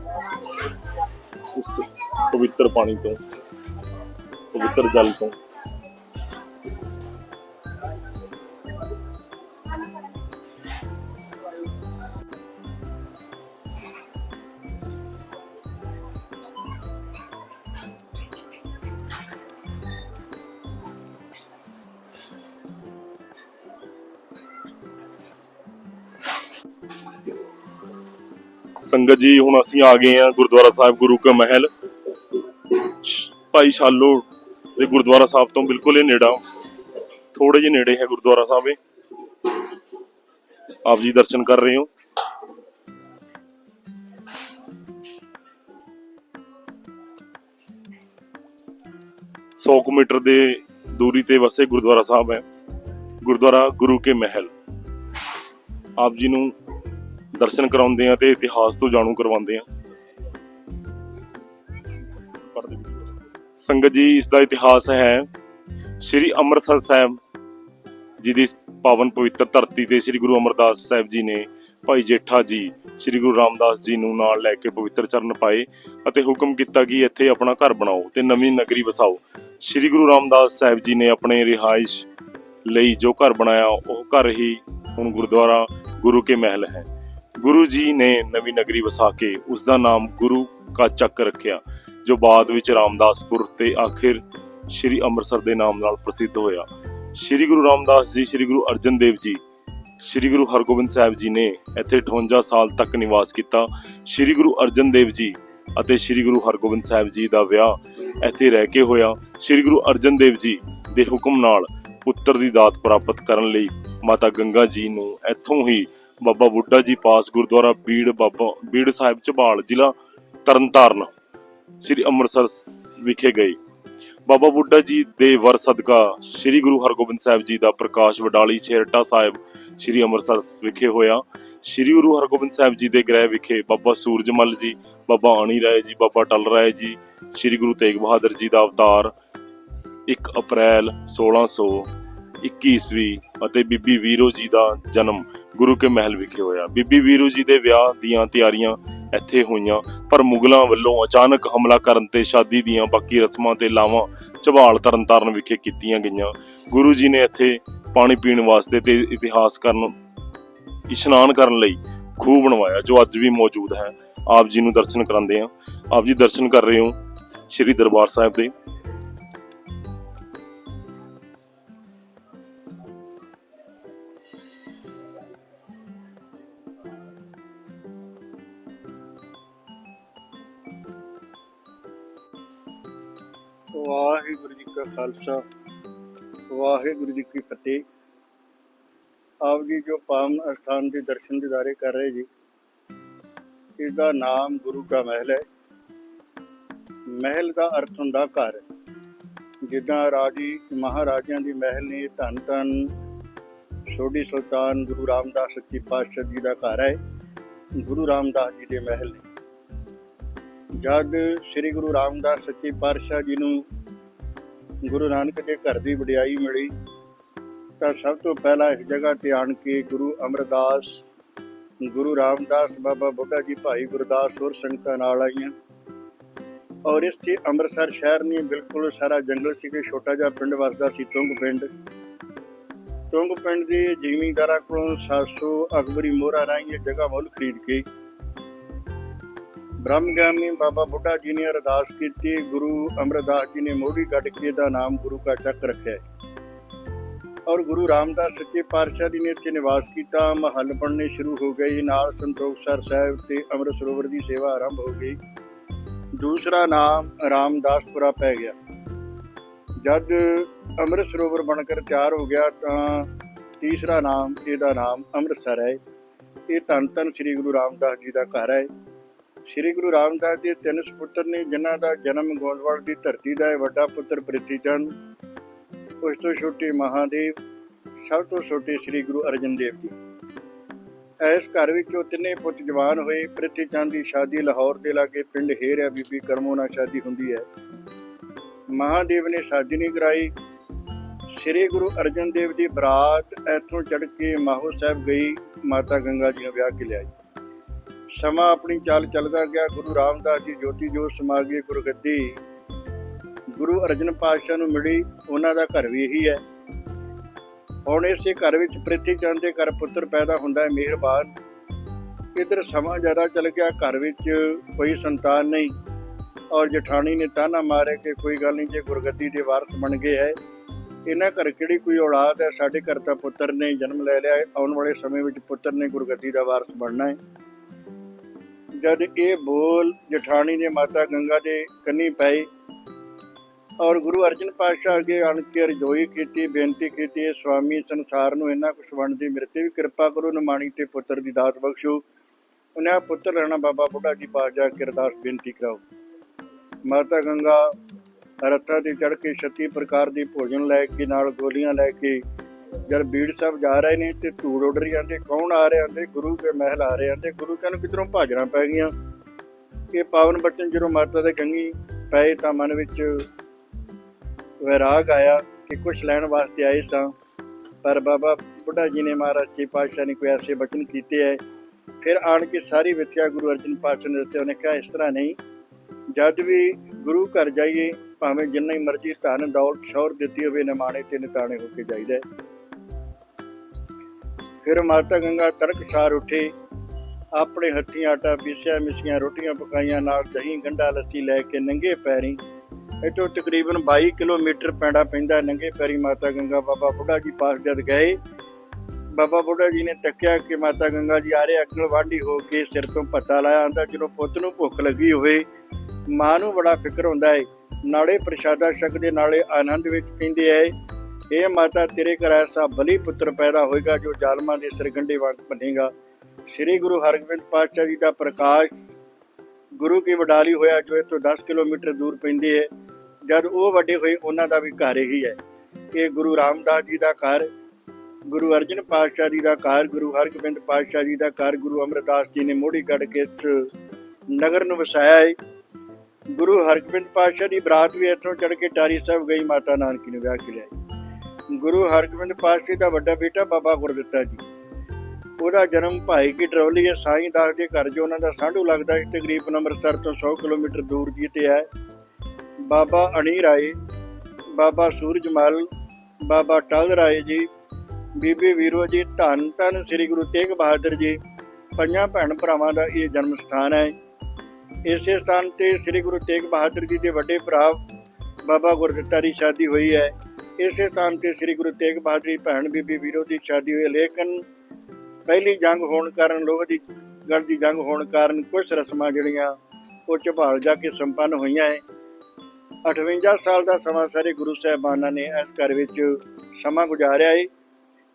ਉਸ ਪਵਿੱਤਰ ਪਾਣੀ ਤੋਂ ਪਵਿੱਤਰ ਜਲ ਤੋਂ ਸੰਗਤ ਜੀ, ਹੁਣ ਅਸੀਂ ਆ ਗਏ ਹਾਂ ਗੁਰਦੁਆਰਾ ਸਾਹਿਬ ਗੁਰੂ ਕਾ ਮਹਿਲ। ਭਾਈ ਸ਼ਾਲੋ ਦੇ ਗੁਰਦੁਆਰਾ ਸਾਹਿਬ ਤੋਂ ਬਿਲਕੁਲ ਹੀ ਨੇੜਾ ਥੋੜੇ ਜਿਹੇ ਨੇੜੇ ਹੈ ਗੁਰਦੁਆਰਾ ਸਾਹਿਬ ਆਪ ਜੀ ਦਰਸ਼ਨ ਕਰ ਰਹੇ ਹੋ। ਸੌ ਕੁ ਦੇ ਦੂਰੀ ਤੇ ਵਸੇ ਗੁਰਦੁਆਰਾ ਸਾਹਿਬ ਹੈ। ਗੁਰਦੁਆਰਾ ਗੁਰੂ ਕੇ ਮਹਿਲ। ਆਪ ਜੀ ਨੂੰ ਦਰਸ਼ਨ ਕਰਾਉਂਦੇ ਆ ਤੇ ਇਤਿਹਾਸ ਤੋਂ ਜਾਣੂ ਕਰਵਾਉਂਦੇ ਆ। ਸੰਗਤ ਜੀ, ਇਸ ਦਾ ਇਤਿਹਾਸ ਹੈ, ਸ੍ਰੀ ਅੰਮ੍ਰਿਤਸਰ ਸਾਹਿਬ ਜੀ ਦੀ ਪਾਵਨ ਪਵਿੱਤਰ ਧਰਤੀ ਤੇ ਸ੍ਰੀ ਗੁਰੂ ਅਮਰਦਾਸ ਸਾਹਿਬ ਜੀ ਨੇ ਭਾਈ ਜੇਠਾ ਜੀ, ਸ੍ਰੀ ਗੁਰੂ ਰਾਮਦਾਸ ਜੀ ਨੂੰ ਨਾਲ ਲੈ ਕੇ ਪਵਿੱਤਰ ਚਰਨ ਪਾਏ ਅਤੇ ਹੁਕਮ ਕੀਤਾ ਕਿ ਇੱਥੇ ਆਪਣਾ ਘਰ ਬਣਾਓ ਤੇ ਨਵੀਂ ਨਗਰੀ ਵਸਾਓ। ਸ੍ਰੀ ਗੁਰੂ ਰਾਮਦਾਸ ਸਾਹਿਬ ਜੀ ਨੇ ਆਪਣੇ ਰਿਹਾਇਸ਼ ਲਈ ਜੋ ਘਰ ਬਣਾਇਆ, ਉਹ ਘਰ ਹੀ ਹੁਣ ਗੁਰਦੁਆਰਾ ਗੁਰੂ ਕੇ ਮਹਿਲ ਹੈ। ਗੁਰੂ ਜੀ ਨੇ ਨਵੀਂ ਨਗਰੀ ਵਸਾ ਕੇ ਉਸ ਦਾ ਨਾਮ ਗੁਰੂ ਕਾ ਚੱਕ ਰੱਖਿਆ, ਜੋ ਬਾਅਦ ਵਿੱਚ ਰਾਮਦਾਸਪੁਰ ਤੇ ਆਖਿਰ ਸ੍ਰੀ ਅੰਮ੍ਰਿਤਸਰ ਦੇ ਨਾਮ ਨਾਲ ਪ੍ਰਸਿੱਧ ਹੋਇਆ। ਸ੍ਰੀ ਗੁਰੂ ਰਾਮਦਾਸ ਜੀ, ਸ੍ਰੀ ਗੁਰੂ ਅਰਜਨ ਦੇਵ ਜੀ, ਸ੍ਰੀ ਗੁਰੂ ਹਰਗੋਬਿੰਦ ਸਾਹਿਬ ਜੀ ਨੇ ਇੱਥੇ 58 ਸਾਲ ਤੱਕ ਨਿਵਾਸ ਕੀਤਾ। ਸ੍ਰੀ ਗੁਰੂ ਅਰਜਨ ਦੇਵ ਜੀ ਅਤੇ ਸ੍ਰੀ ਗੁਰੂ ਹਰਗੋਬਿੰਦ ਸਾਹਿਬ ਜੀ ਦਾ ਵਿਆਹ ਇੱਥੇ ਰਹਿ ਕੇ ਹੋਇਆ। ਸ੍ਰੀ ਗੁਰੂ ਅਰਜਨ ਦੇਵ ਜੀ ਦੇ ਹੁਕਮ ਨਾਲ ਪੁੱਤਰ ਦੀ ਦਾਤ ਪ੍ਰਾਪਤ ਕਰਨ ਲਈ ਮਾਤਾ ਗੰਗਾ ਜੀ ਨੂੰ ਇੱਥੋਂ ਹੀ ਬਾਬਾ ਬੁੱਢਾ ਜੀ ਪਾਸ ਗੁਰਦੁਆਰਾ ਬੀੜ ਬਾਬਾ ਬੀੜ ਸਾਹਿਬ ਝਬਾਲ ਜ਼ਿਲ੍ਹਾ ਤਰਨਤਾਰਨ, ਸ੍ਰੀ ਅੰਮ੍ਰਿਤਸਰ ਵਿਖੇ ਗਏ। ਬਾਬਾ ਬੁੱਢਾ ਜੀ ਦੇ ਵਰ ਸਦਕਾ ਸ੍ਰੀ ਗੁਰੂ ਹਰਗੋਬਿੰਦ ਸਾਹਿਬ ਜੀ ਦਾ ਪ੍ਰਕਾਸ਼ ਵਡਾਲੀ ਛੇਰਟਾ ਸਾਹਿਬ ਸ੍ਰੀ ਅੰਮ੍ਰਿਤਸਰ ਵਿਖੇ ਹੋਇਆ। ਸ੍ਰੀ ਗੁਰੂ ਹਰਗੋਬਿੰਦ ਸਾਹਿਬ ਜੀ ਦੇ ਗ੍ਰਹਿ ਵਿਖੇ ਬਾਬਾ ਸੂਰਜਮਲ ਜੀ, ਬਾਬਾ ਆਣੀ ਰਾਏ ਜੀ, ਬਾਬਾ ਟਲ ਰਾਏ ਜੀ, ਸ੍ਰੀ ਗੁਰੂ ਤੇਗ ਬਹਾਦਰ ਜੀ ਦਾ ਅਵਤਾਰ 1 ਅਪ੍ਰੈਲ 1621 ਈਸਵੀ ਅਤੇ ਬੀਬੀ ਵੀਰੋ ਜੀ ਦਾ ਜਨਮ ਗੁਰੂ ਕੇ ਮਹਿਲ ਵਿਖੇ ਹੋਇਆ। ਬੀਬੀ ਵੀਰੋ ਜੀ ਦੇ ਵਿਆਹ ਦੀਆਂ ਤਿਆਰੀਆਂ ਇੱਥੇ ਹੋਈਆਂ, ਪਰ ਮੁਗਲਾਂ ਵੱਲੋਂ ਅਚਾਨਕ ਹਮਲਾ ਕਰਨ ਤੇ ਸ਼ਾਦੀ ਦੀਆਂ ਬਾਕੀ ਰਸਮਾਂ ਤੇ ਲਾਵਾਂ ਝਬਾਲ ਤਰਨਤਾਰਨ ਵਿਖੇ ਕੀਤੀਆਂ ਗਈਆਂ। ਗੁਰੂ ਜੀ ਨੇ ਇੱਥੇ ਪਾਣੀ ਪੀਣ ਵਾਸਤੇ ਤੇ ਇਤਿਹਾਸ ਕਰਨ, ਇਸ਼ਨਾਨ ਕਰਨ ਲਈ ਖੂਹ ਬਣਵਾਇਆ, ਜੋ ਅੱਜ ਵੀ ਮੌਜੂਦ ਹੈ। ਆਪ ਜੀ ਨੂੰ ਦਰਸ਼ਨ ਕਰਾਉਂਦੇ ਆ ਆਪ ਜੀ ਦਰਸ਼ਨ ਕਰ ਰਹੇ ਹੋ ਸ੍ਰੀ ਦਰਬਾਰ ਸਾਹਿਬ ਦੇ। ਵਾਹਿਗੁਰੂ ਖਾਲਸਾ। ਵਾਹਿਗੁਰੂ ਜੀ ਕੀ ਫਤਿਹ। ਆਪ ਜੀ ਜੋ ਪਾਵਨ ਅਸਥਾਨ ਦੇ ਦਰਸ਼ਨ ਦਿਦਾਰੇ ਕਰ ਰਹੇ ਜੀ ਇਸ ਦਾ ਨਾਮ ਗੁਰੂ ਕਾ ਮਹਿਲ ਹੈ। ਮਹਿਲ ਦਾ ਅਰਥ ਹੁੰਦਾ ਘਰ। ਜਿੱਦਾਂ ਰਾਜੀ ਮਹਾਰਾਜਿਆਂ ਦੀ ਮਹਿਲ ਨੇ ਧੰਨ ਧੰਨ ਸੋਢੀ ਸੁਲਤਾਨ ਗੁਰੂ ਰਾਮਦਾਸ ਸੱਚੇ ਪਾਤਸ਼ਾਹ ਜੀ ਦਾ ਘਰ ਹੈ, ਗੁਰੂ ਰਾਮਦਾਸ ਜੀ ਦੇ ਮਹਿਲ ਨੇ। ਜਦ ਸ੍ਰੀ ਗੁਰੂ ਰਾਮਦਾਸ ਸੱਚੇ ਪਾਤਸ਼ਾਹ ਜੀ ਨੂੰ ਗੁਰੂ ਨਾਨਕ ਦੇ ਘਰ ਦੀ ਵਡਿਆਈ ਮਿਲੀ, ਤਾਂ ਸਭ ਤੋਂ ਪਹਿਲਾਂ ਇਸ ਜਗ੍ਹਾ ਤੇ ਆਣ ਕੇ ਗੁਰੂ ਅਮਰਦਾਸ, ਗੁਰੂ ਰਾਮਦਾਸ ਬਾਬਾ ਬੁੱਢਾ ਜੀ ਭਾਈ ਗੁਰਦਾਸ ਹੋਰ ਸੰਗਤਾਂ ਨਾਲ ਆਈਆਂ। ਔਰ ਇਸ ਤੇ ਅੰਮ੍ਰਿਤਸਰ ਸ਼ਹਿਰ ਨਹੀਂ ਬਿਲਕੁਲ ਸਾਰਾ ਜੰਗਲ ਸੀ ਕਿ ਛੋਟਾ ਜਿਹਾ ਪਿੰਡ ਵਸਦਾ ਸੀ ਤੁੰਗ ਪਿੰਡ। ਤੁੰਗ ਪਿੰਡ ਦੇ ਜ਼ਿਮੀਂਦਾਰਾਂ ਕੋਲੋਂ 700 ਅਕਬਰੀ ਮੋਹਰਾ ਰਾਹੀਂ ਇਹ ਜਗ੍ਹਾ ਮੁੱਲ ਖਰੀਦ ਕੇ ਬ੍ਰਹਮ ਗਿਆਨੀ ਬਾਬਾ ਬੁੱਢਾ ਜੀ ਨੇ ਅਰਦਾਸ ਕੀਤੀ, ਗੁਰੂ ਅਮਰਦਾਸ ਜੀ ਨੇ ਮੋਢੀ ਕੱਢ ਕੇ ਦਾ ਨਾਮ ਗੁਰੂ ਕਾ ਚੱਕ ਰੱਖਿਆ। ਔਰ ਗੁਰੂ ਰਾਮਦਾਸ ਸੱਚੇ ਪਾਤਸ਼ਾਹ ਜੀ ਨੇ ਇੱਥੇ ਨਿਵਾਸ ਕੀਤਾ, ਮਹੱਲ ਬਣਨੇ ਸ਼ੁਰੂ ਹੋ ਗਏ, ਨਾਲ ਸੰਤੋਖਸਰ ਸਾਹਿਬ ਤੇ ਅੰਮ੍ਰਿਤ ਸਰੋਵਰ ਦੀ ਸੇਵਾ ਆਰੰਭ ਹੋ ਗਈ। ਦੂਸਰਾ ਨਾਮ ਰਾਮਦਾਸਪੁਰਾ ਪੈ ਗਿਆ। ਜਦ ਅੰਮ੍ਰਿਤ ਸਰੋਵਰ ਬਣਕਰ ਤਿਆਰ ਹੋ ਗਿਆ ਤਾਂ ਤੀਸਰਾ ਨਾਮ, ਇਹਦਾ ਨਾਮ ਅੰਮ੍ਰਿਤਸਰ ਹੈ। ਇਹ ਧੰਨ ਧੰਨ ਸ੍ਰੀ ਗੁਰੂ ਰਾਮਦਾਸ ਜੀ ਦਾ ਘਰ ਹੈ। ਸ੍ਰੀ ਗੁਰੂ ਰਾਮਦਾਸ ਦੇ ਤਿੰਨ ਸੁਪੁੱਤਰ ਨੇ, ਜਿਨ੍ਹਾਂ ਦਾ ਜਨਮ ਗੋਂਦਵਾਲ ਦੀ ਧਰਤੀ ਦਾ ਹੈ ਵੱਡਾ ਪੁੱਤਰ ਪ੍ਰਿਥੀਚੰਦ ਉਸ ਤੋਂ ਛੋਟੇ ਮਹਾਦੇਵ, ਸਭ ਤੋਂ ਛੋਟੇ ਸ੍ਰੀ ਗੁਰੂ ਅਰਜਨ ਦੇਵ ਜੀ। ਇਸ ਘਰ ਵਿੱਚੋਂ ਤਿੰਨੇ ਪੁੱਤ ਜਵਾਨ ਹੋਏ। ਪ੍ਰਿਥੀਚੰਦ ਦੀ ਸ਼ਾਦੀ ਲਾਹੌਰ ਦੇ ਲਾਗੇ ਪਿੰਡ ਹੇਰ ਹੈ ਬੀਬੀ ਕਰਮੋ ਨਾਲ ਸ਼ਾਦੀ ਹੁੰਦੀ ਹੈ। ਮਹਾਦੇਵ ਨੇ ਸ਼ਾਦੀ ਨਹੀਂ ਕਰਾਈ। ਸ੍ਰੀ ਗੁਰੂ ਅਰਜਨ ਦੇਵ ਦੀ ਬਰਾਤ ਇੱਥੋਂ ਚੜ ਕੇ ਮਾਹੋ ਸਾਹਿਬ ਗਈ, ਮਾਤਾ ਗੰਗਾ ਜੀ ਨੂੰ ਵਿਆਹ ਕੇ ਲਿਆਈ। ਸਮਾਂ ਆਪਣੀ ਚਾਲ ਚੱਲਦਾ ਗਿਆ। ਗੁਰੂ ਰਾਮਦਾਸ ਜੀ ਜੋਤੀ ਜੋਤ ਸਮਾਗੀ ਗੁਰਗੱਦੀ। ਗੁਰੂ ਅਰਜਨ ਪਾਤਸ਼ਾਹ ਨੂੰ ਮਿਲੀ, ਉਹਨਾਂ ਦਾ ਘਰ ਵੀ ਇਹੀ ਹੈ। ਹੁਣ ਇਸੇ ਘਰ ਵਿੱਚ ਪ੍ਰਿਥੀ ਚੰਦ ਦੇ ਘਰ ਪੁੱਤਰ ਪੈਦਾ ਹੁੰਦਾ ਹੈ, ਮਿਹਰਬਾਨ। ਇਧਰ ਸਮਾਂ ਜ਼ਿਆਦਾ ਚੱਲ ਗਿਆ, ਘਰ ਵਿੱਚ ਕੋਈ ਸੰਤਾਨ ਨਹੀਂ। ਔਰ ਜਠਾਣੀ ਨੇ ਤਾਨਾ ਮਾਰੇ ਕਿ ਕੋਈ ਗੱਲ ਨਹੀਂ, ਜੇ ਗੁਰਗੱਦੀ ਦੇ ਵਾਰਸ ਬਣ ਗਏ ਹੈ, ਇਹਨਾਂ ਘਰ ਕਿਹੜੀ ਕੋਈ ਔਲਾਦ ਹੈ? ਸਾਡੇ ਘਰ ਤਾਂ ਪੁੱਤਰ ਨੇ ਜਨਮ ਲੈ ਲਿਆ ਹੈ। ਆਉਣ ਵਾਲੇ ਸਮੇਂ ਵਿੱਚ ਪੁੱਤਰ ਨੇ ਗੁਰਗੱਦੀ ਦਾ ਵਾਰਸ ਬਣਨਾ ਹੈ। ਜਦ ਇਹ ਬੋਲ ਜਠਾਣੀ ਨੇ ਮਾਤਾ ਗੰਗਾ ਦੇ ਕੰਨੀ ਪਈ ਔਰ ਗੁਰੂ ਅਰਜਨ ਪਾਤਸ਼ਾਹ ਅੱਗੇ ਆਣ ਕੇ ਰਜੋਈ ਕੀਤੀ, ਬੇਨਤੀ ਕੀਤੀ ਹੈ ਸਵਾਮੀ ਸੰਸਾਰ ਨੂੰ ਇੰਨਾ ਕੁਛ ਵੰਡ ਦੀ ਮੇਰੇ ਤੇ ਵੀ ਕਿਰਪਾ ਕਰੋ, ਨਿਮਾਣੀ ਤੇ ਪੁੱਤਰ ਦੀ ਦਾਤ ਬਖਸ਼ੋ। ਉਹਨਾਂ ਪੁੱਤਰ ਲੈਣਾ ਬਾਬਾ ਬੁੱਢਾ ਜੀ ਪਾਸ ਜਾ ਕੇ ਅਰਦਾਸ ਬੇਨਤੀ ਕਰਾਓ। ਮਾਤਾ ਗੰਗਾ ਰੱਥਾਂ ਤੇ ਚੜ ਕੇ 36 ਪ੍ਰਕਾਰ ਦੀ ਭੋਜਨ ਲੈ ਕੇ, ਨਾਲ ਗੋਲੀਆਂ ਲੈ ਕੇ ਜਦ ਬੀੜ ਸਾਹਿਬ ਜਾ ਰਹੇ ਨੇ ਤੇ ਧੂੜ ਉੱਡ ਰਹੀ ਜਾਂਦੇ ਕੌਣ ਆ ਰਹੇ? ਆਂਦੇ, ਗੁਰੂ ਕੇ ਮਹਿਲ ਆ ਰਹੇ ਆਂਦੇ, ਗੁਰੂ ਕਹਿੰਨ ਕਿਧਰੋਂ ਭਾਜਣਾ ਪੈ ਗਈਆਂ? ਇਹ ਪਾਵਨ ਬਚਨ ਜਦੋਂ ਮਾਤਾ ਦੇ ਕੰਗੀ ਪਏ ਤਾਂ ਮਨ ਵਿੱਚ ਵੈਰਾਗ ਆਇਆ ਕਿ ਕੁਝ ਲੈਣ ਵਾਸਤੇ ਆਏ ਸਾਂ। ਪਰ ਬਾਬਾ ਬੁੱਢਾ ਜੀ ਨੇ ਮਹਾਰਾਜ ਜੀ ਪਾਤਸ਼ਾਹ ਨੇ ਕੋਈ ਐਸੇ ਬਚਨ ਕੀਤੇ ਹੈ ਫਿਰ ਆਣ ਕੇ ਸਾਰੀ ਵਿਥਿਆ ਗੁਰੂ ਅਰਜਨ ਪਾਤਸ਼ਾਹ ਨੇ ਦੱਸਿਆ, ਉਹਨੇ ਕਿਹਾ, ਇਸ ਤਰ੍ਹਾਂ ਨਹੀਂ। ਜਦ ਵੀ ਗੁਰੂ ਘਰ ਜਾਈਏ, ਭਾਵੇਂ ਜਿੰਨਾ ਹੀ ਮਰਜ਼ੀ ਧਨ, ਦੌਲਤ ਸ਼ੌਹਰ ਦਿੱਤੀ ਹੋਵੇ, ਨਿਮਾਣੇ ਤੇ ਨਿਤਾਣੇ ਹੋ ਕੇ ਜਾਈਦਾ ਹੈ। ਫਿਰ ਮਾਤਾ ਗੰਗਾ ਤਰਕਸਾਰ ਉੱਠੇ। ਆਪਣੇ ਹੱਥੀਂ ਆਟਾ ਪੀਸਿਆ, ਮਿਸੀਆਂ ਰੋਟੀਆਂ ਪਕਾਈਆਂ, ਨਾਲ ਦਹੀਂ, ਗੰਢਾ, ਲੱਸੀ ਲੈ ਕੇ ਨੰਗੇ ਪੈਰੀ। ਇੱਥੋਂ ਤਕਰੀਬਨ 22 ਕਿਲੋਮੀਟਰ ਪੈਂਡਾ ਪੈਂਦਾ, ਨੰਗੇ ਪੈਰੀ ਮਾਤਾ ਗੰਗਾ ਬਾਬਾ ਬੁੱਢਾ ਜੀ ਪਾਸ ਜਦ ਗਏ। ਬਾਬਾ ਬੁੱਢਾ ਜੀ ਨੇ ਤੱਕਿਆ ਕਿ ਮਾਤਾ ਗੰਗਾ ਜੀ ਆ ਰਹੇ ਅਕਲ ਵਾਢੀ ਹੋ ਕੇ ਸਿਰ ਤੋਂ ਪੱਤਾ ਲਾਇਆ ਆਂਦਾ, ਜਦੋਂ ਪੁੱਤ ਨੂੰ ਭੁੱਖ ਲੱਗੀ ਹੋਵੇ, ਮਾਂ ਨੂੰ ਬੜਾ ਫਿਕਰ ਹੁੰਦਾ ਏ। ਨਾਲੇ ਪ੍ਰਸ਼ਾਦਾ ਛਕਦੇ, ਨਾਲੇ ਆਨੰਦ ਵਿੱਚ ਕਹਿੰਦੇ ਐ ਇਹ ਮਾਤਾ ਤੇਰੇ ਘਰ ਐਸਾ ਬਲੀ ਪੁੱਤਰ ਪੈਦਾ ਹੋਏਗਾ, ਜੋ ਜ਼ਾਲਮਾਂ ਦੇ ਸਰਗੰਡੇ ਵਾਂਗ ਭੰਨੇਗਾ ਸ੍ਰੀ ਗੁਰੂ ਹਰਗੋਬਿੰਦ ਪਾਤਸ਼ਾਹ ਜੀ ਦਾ ਪ੍ਰਕਾਸ਼ ਗੁਰੂ ਕੀ ਵਡਾਲੀ ਹੋਇਆ, ਜੋ ਇੱਥੋਂ 10 ਕਿਲੋਮੀਟਰ ਦੂਰ ਪੈਂਦੀ ਹੈ। ਜਦ ਉਹ ਵੱਡੇ ਹੋਏ, ਉਹਨਾਂ ਦਾ ਵੀ ਘਰ ਹੀ ਹੈ। ਇਹ ਗੁਰੂ ਰਾਮਦਾਸ ਜੀ ਦਾ ਘਰ, ਗੁਰੂ ਅਰਜਨ ਪਾਤਸ਼ਾਹ ਜੀ ਦਾ ਘਰ, ਗੁਰੂ ਹਰਗੋਬਿੰਦ ਪਾਤਸ਼ਾਹ ਜੀ ਦਾ ਘਰ, ਗੁਰੂ ਅਮਰਦਾਸ ਜੀ ਨੇ ਮੋੜੀ ਕੱਢ ਕੇ ਇਸ ਨਗਰ ਨੂੰ ਵਸਾਇਆ ਹੈ। ਗੁਰੂ ਹਰਗੋਬਿੰਦ ਪਾਤਸ਼ਾਹ ਦੀ ਬਰਾਤ ਵੀ ਇੱਥੋਂ ਚੜ ਕੇ ਟਾਰੀ ਸਾਹਿਬ ਗਈ, ਮਾਤਾ ਨਾਨਕੀ ਨੂੰ ਵਿਆਹ ਕੇ ਲਿਆਈ। ਗੁਰੂ ਹਰਗੋਬਿੰਦ ਪਾਤਸ਼ਾਹ ਦਾ ਵੱਡਾ ਬੇਟਾ ਬਾਬਾ ਗੁਰਦਿੱਤਾ ਜੀ। ਉਹਦਾ ਜਨਮ ਭਾਈ ਕੀ ਟਰੋਲੀ ਹੈ, ਸਾਈਂ ਦਾਸ ਦੇ ਘਰ ਜੋ ਉਹਨਾਂ ਦਾ ਸਾਂਢੂ ਲੱਗਦਾ ਹੈ ਤਕਰੀਬਨ ਅੰਮ੍ਰਿਤਸਰ ਤੋਂ 100 ਕਿਲੋਮੀਟਰ ਦੂਰ ਜੀ ਤੇ ਹੈ। ਬਾਬਾ ਅਣੀ ਰਾਏ, ਬਾਬਾ ਸੂਰਜ ਸੂਰਜਮਲ ਬਾਬਾ ਟਲ ਰਾਏ ਜੀ, ਬੀਬੀ ਵੀਰੋ ਜੀ, ਧੰਨ ਧੰਨ ਸ੍ਰੀ ਗੁਰੂ ਤੇਗ ਬਹਾਦਰ ਜੀ, ਪੰਜਾਂ ਭੈਣ ਭਰਾਵਾਂ ਦਾ ਇਹ ਜਨਮ ਸਥਾਨ ਹੈ। ਇਸੇ ਸਥਾਨ ਤੇ ਸ੍ਰੀ ਗੁਰੂ ਤੇਗ ਬਹਾਦਰ ਜੀ ਦੇ ਵੱਡੇ ਭਰਾ ਬਾਬਾ ਗੁਰਦਿੱਤਾ ਦੀ ਸ਼ਾਦੀ ਹੋਈ ਹੈ। ਇਸੇ ਸਥਾਨ ਤੇ ਸ੍ਰੀ ਗੁਰੂ ਤੇਗ ਬਹਾਦਰ ਦੀ ਭੈਣ ਬੀਬੀ ਵੀਰੋ ਦੀ ਸ਼ਾਦੀ ਹੋਈ ਹੈ। ਲੇਕਿਨ ਪਹਿਲੀ ਜੰਗ ਹੋਣ ਕਾਰਨ, ਲੋਹ ਦੀ ਗੜ ਦੀ ਜੰਗ ਹੋਣ ਕਾਰਨ ਕੁਝ ਰਸਮਾਂ ਜਿਹੜੀਆਂ, ਉਹ ਝਬਾਲ ਜਾ ਕੇ ਸੰਪੰਨ ਹੋਈਆਂ ਹੈ 58 ਸਾਲ ਦਾ ਸਮਾਂ ਸਾਰੇ ਗੁਰੂ ਸਾਹਿਬਾਨਾਂ ਨੇ ਇਸ ਘਰ ਵਿੱਚ ਸਮਾਂ ਗੁਜ਼ਾਰਿਆ ਹੈ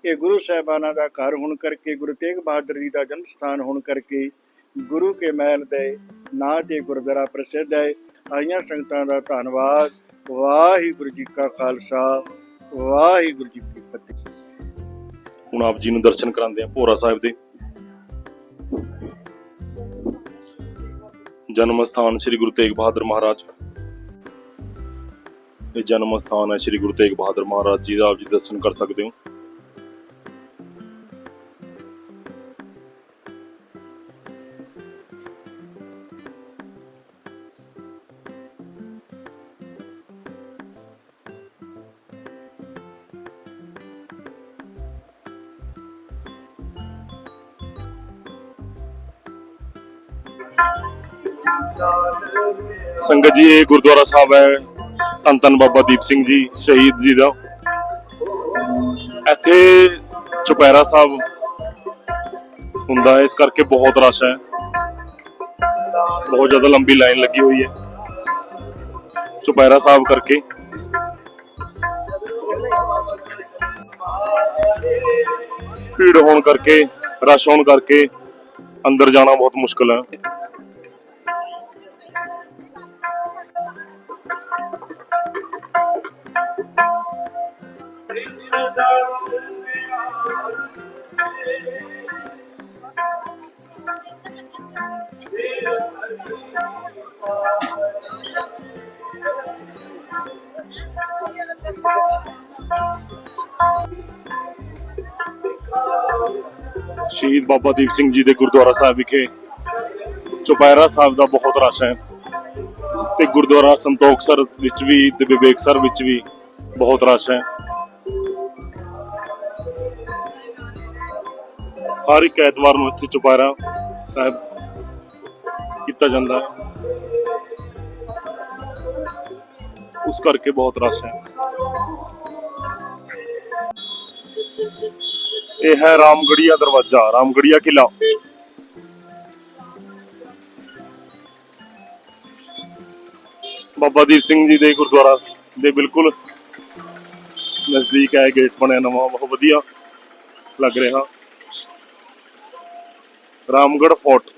ਇਹ ਗੁਰੂ ਸਾਹਿਬਾਨਾਂ ਦਾ ਘਰ ਹੋਣ ਕਰਕੇ, ਗੁਰੂ ਤੇਗ ਬਹਾਦਰ ਜੀ ਦਾ ਜਨਮ ਸਥਾਨ ਹੋਣ ਕਰਕੇ ਗੁਰੂ ਕੇ ਮਹਿਲ ਦੇ ਨਾਂ ਤੇ ਗੁਰਦੁਆਰਾ ਪ੍ਰਸਿੱਧ ਹੈ ਆਈਆਂ ਸੰਗਤਾਂ ਦਾ ਧੰਨਵਾਦ। ਵਾਹਿਗੁਰੂ ਜੀ ਕਾ ਖਾਲਸਾ, ਵਾਹਿਗੁਰੂ ਜੀ ਕੀ ਫਤਿਹ। ਹੁਣ ਆਪ ਜੀ ਨੂੰ ਦਰਸ਼ਨ ਕਰਾਉਂਦੇ ਆ ਭੋਰਾ ਸਾਹਿਬ ਦੇ। ਜਨਮ ਸਥਾਨ ਸ੍ਰੀ ਗੁਰੂ ਤੇਗ ਬਹਾਦਰ ਮਹਾਰਾਜ। ਇਹ ਜਨਮ ਸਥਾਨ ਹੈ ਸ੍ਰੀ ਗੁਰੂ ਤੇਗ ਬਹਾਦਰ ਮਹਾਰਾਜ ਜੀ ਦਾ, ਆਪ ਜੀ ਦਰਸ਼ਨ ਕਰ ਸਕਦੇ ਹੋ। ਸੰਗਤ ਜੀ, ਇਹ ਗੁਰਦੁਆਰਾ ਸਾਹਿਬ ਹੈ, ਧੰਨ ਧੰਨ ਬਾਬਾ ਦੀਪ ਸਿੰਘ ਜੀ, ਸ਼ਹੀਦ ਜੀ ਦਾ। ਇੱਥੇ ਚੁਪਹਿਰਾ ਸਾਹਿਬ ਹੁੰਦਾ ਹੈ, ਇਸ ਕਰਕੇ ਬਹੁਤ ਰਸ਼ ਹੈ। ਬਹੁਤ ਜ਼ਿਆਦਾ ਲੰਬੀ ਲਾਈਨ ਲੱਗੀ ਹੋਈ ਹੈ। ਚੁਪਹਿਰਾ ਸਾਹਿਬ ਕਰਕੇ। ਭੀੜ ਹੋਣ ਕਰਕੇ, ਰਸ਼ ਹੋਣ ਕਰਕੇ ਅੰਦਰ ਜਾਣਾ ਬਹੁਤ ਮੁਸ਼ਕਲ ਹੈ। ਸ਼ਹੀਦ ਬਾਬਾ ਦੀਪ ਸਿੰਘ ਜੀ ਦੇ ਗੁਰਦੁਆਰਾ ਸਾਹਿਬ ਵਿਖੇ ਚੁਪਹਿਰਾ ਸਾਹਿਬ ਦਾ ਬਹੁਤ ਰਸ਼ ਹੈ ਤੇ ਗੁਰਦੁਆਰਾ ਸੰਤੋਖਸਰ ਵਿੱਚ ਵੀ ਤੇ ਵਿਵੇਕਸਰ ਵਿੱਚ ਵੀ ਬਹੁਤ ਰਸ਼ ਹੈ। ਹਰ ਇੱਕ ਐਤਵਾਰ ਨੂੰ ਇੱਥੇ ਚੁਪਹਿਰਾ ਸਾਹਿਬ ਕੀਤਾ ਜਾਂਦਾ ਹੈ। ਉਸ ਕਰਕੇ ਬਹੁਤ ਰਸ਼ ਹੈ। ਇਹ ਹੈ ਰਾਮਗੜੀਆ ਦਰਵਾਜ਼ਾ, ਰਾਮਗੜੀਆ ਕਿਲਾ ਬਾਬਾ ਦੀਪ ਸਿੰਘ ਜੀ ਦੇ ਗੁਰਦੁਆਰਾ ਦੇ ਬਿਲਕੁਲ ਨਜ਼ਦੀਕ ਹੈ ਗੇਟ ਬਣਿਆ ਨਵਾਂ, ਬਹੁਤ ਵਧੀਆ ਲੱਗ ਰਿਹਾ। रामगड फोर्ट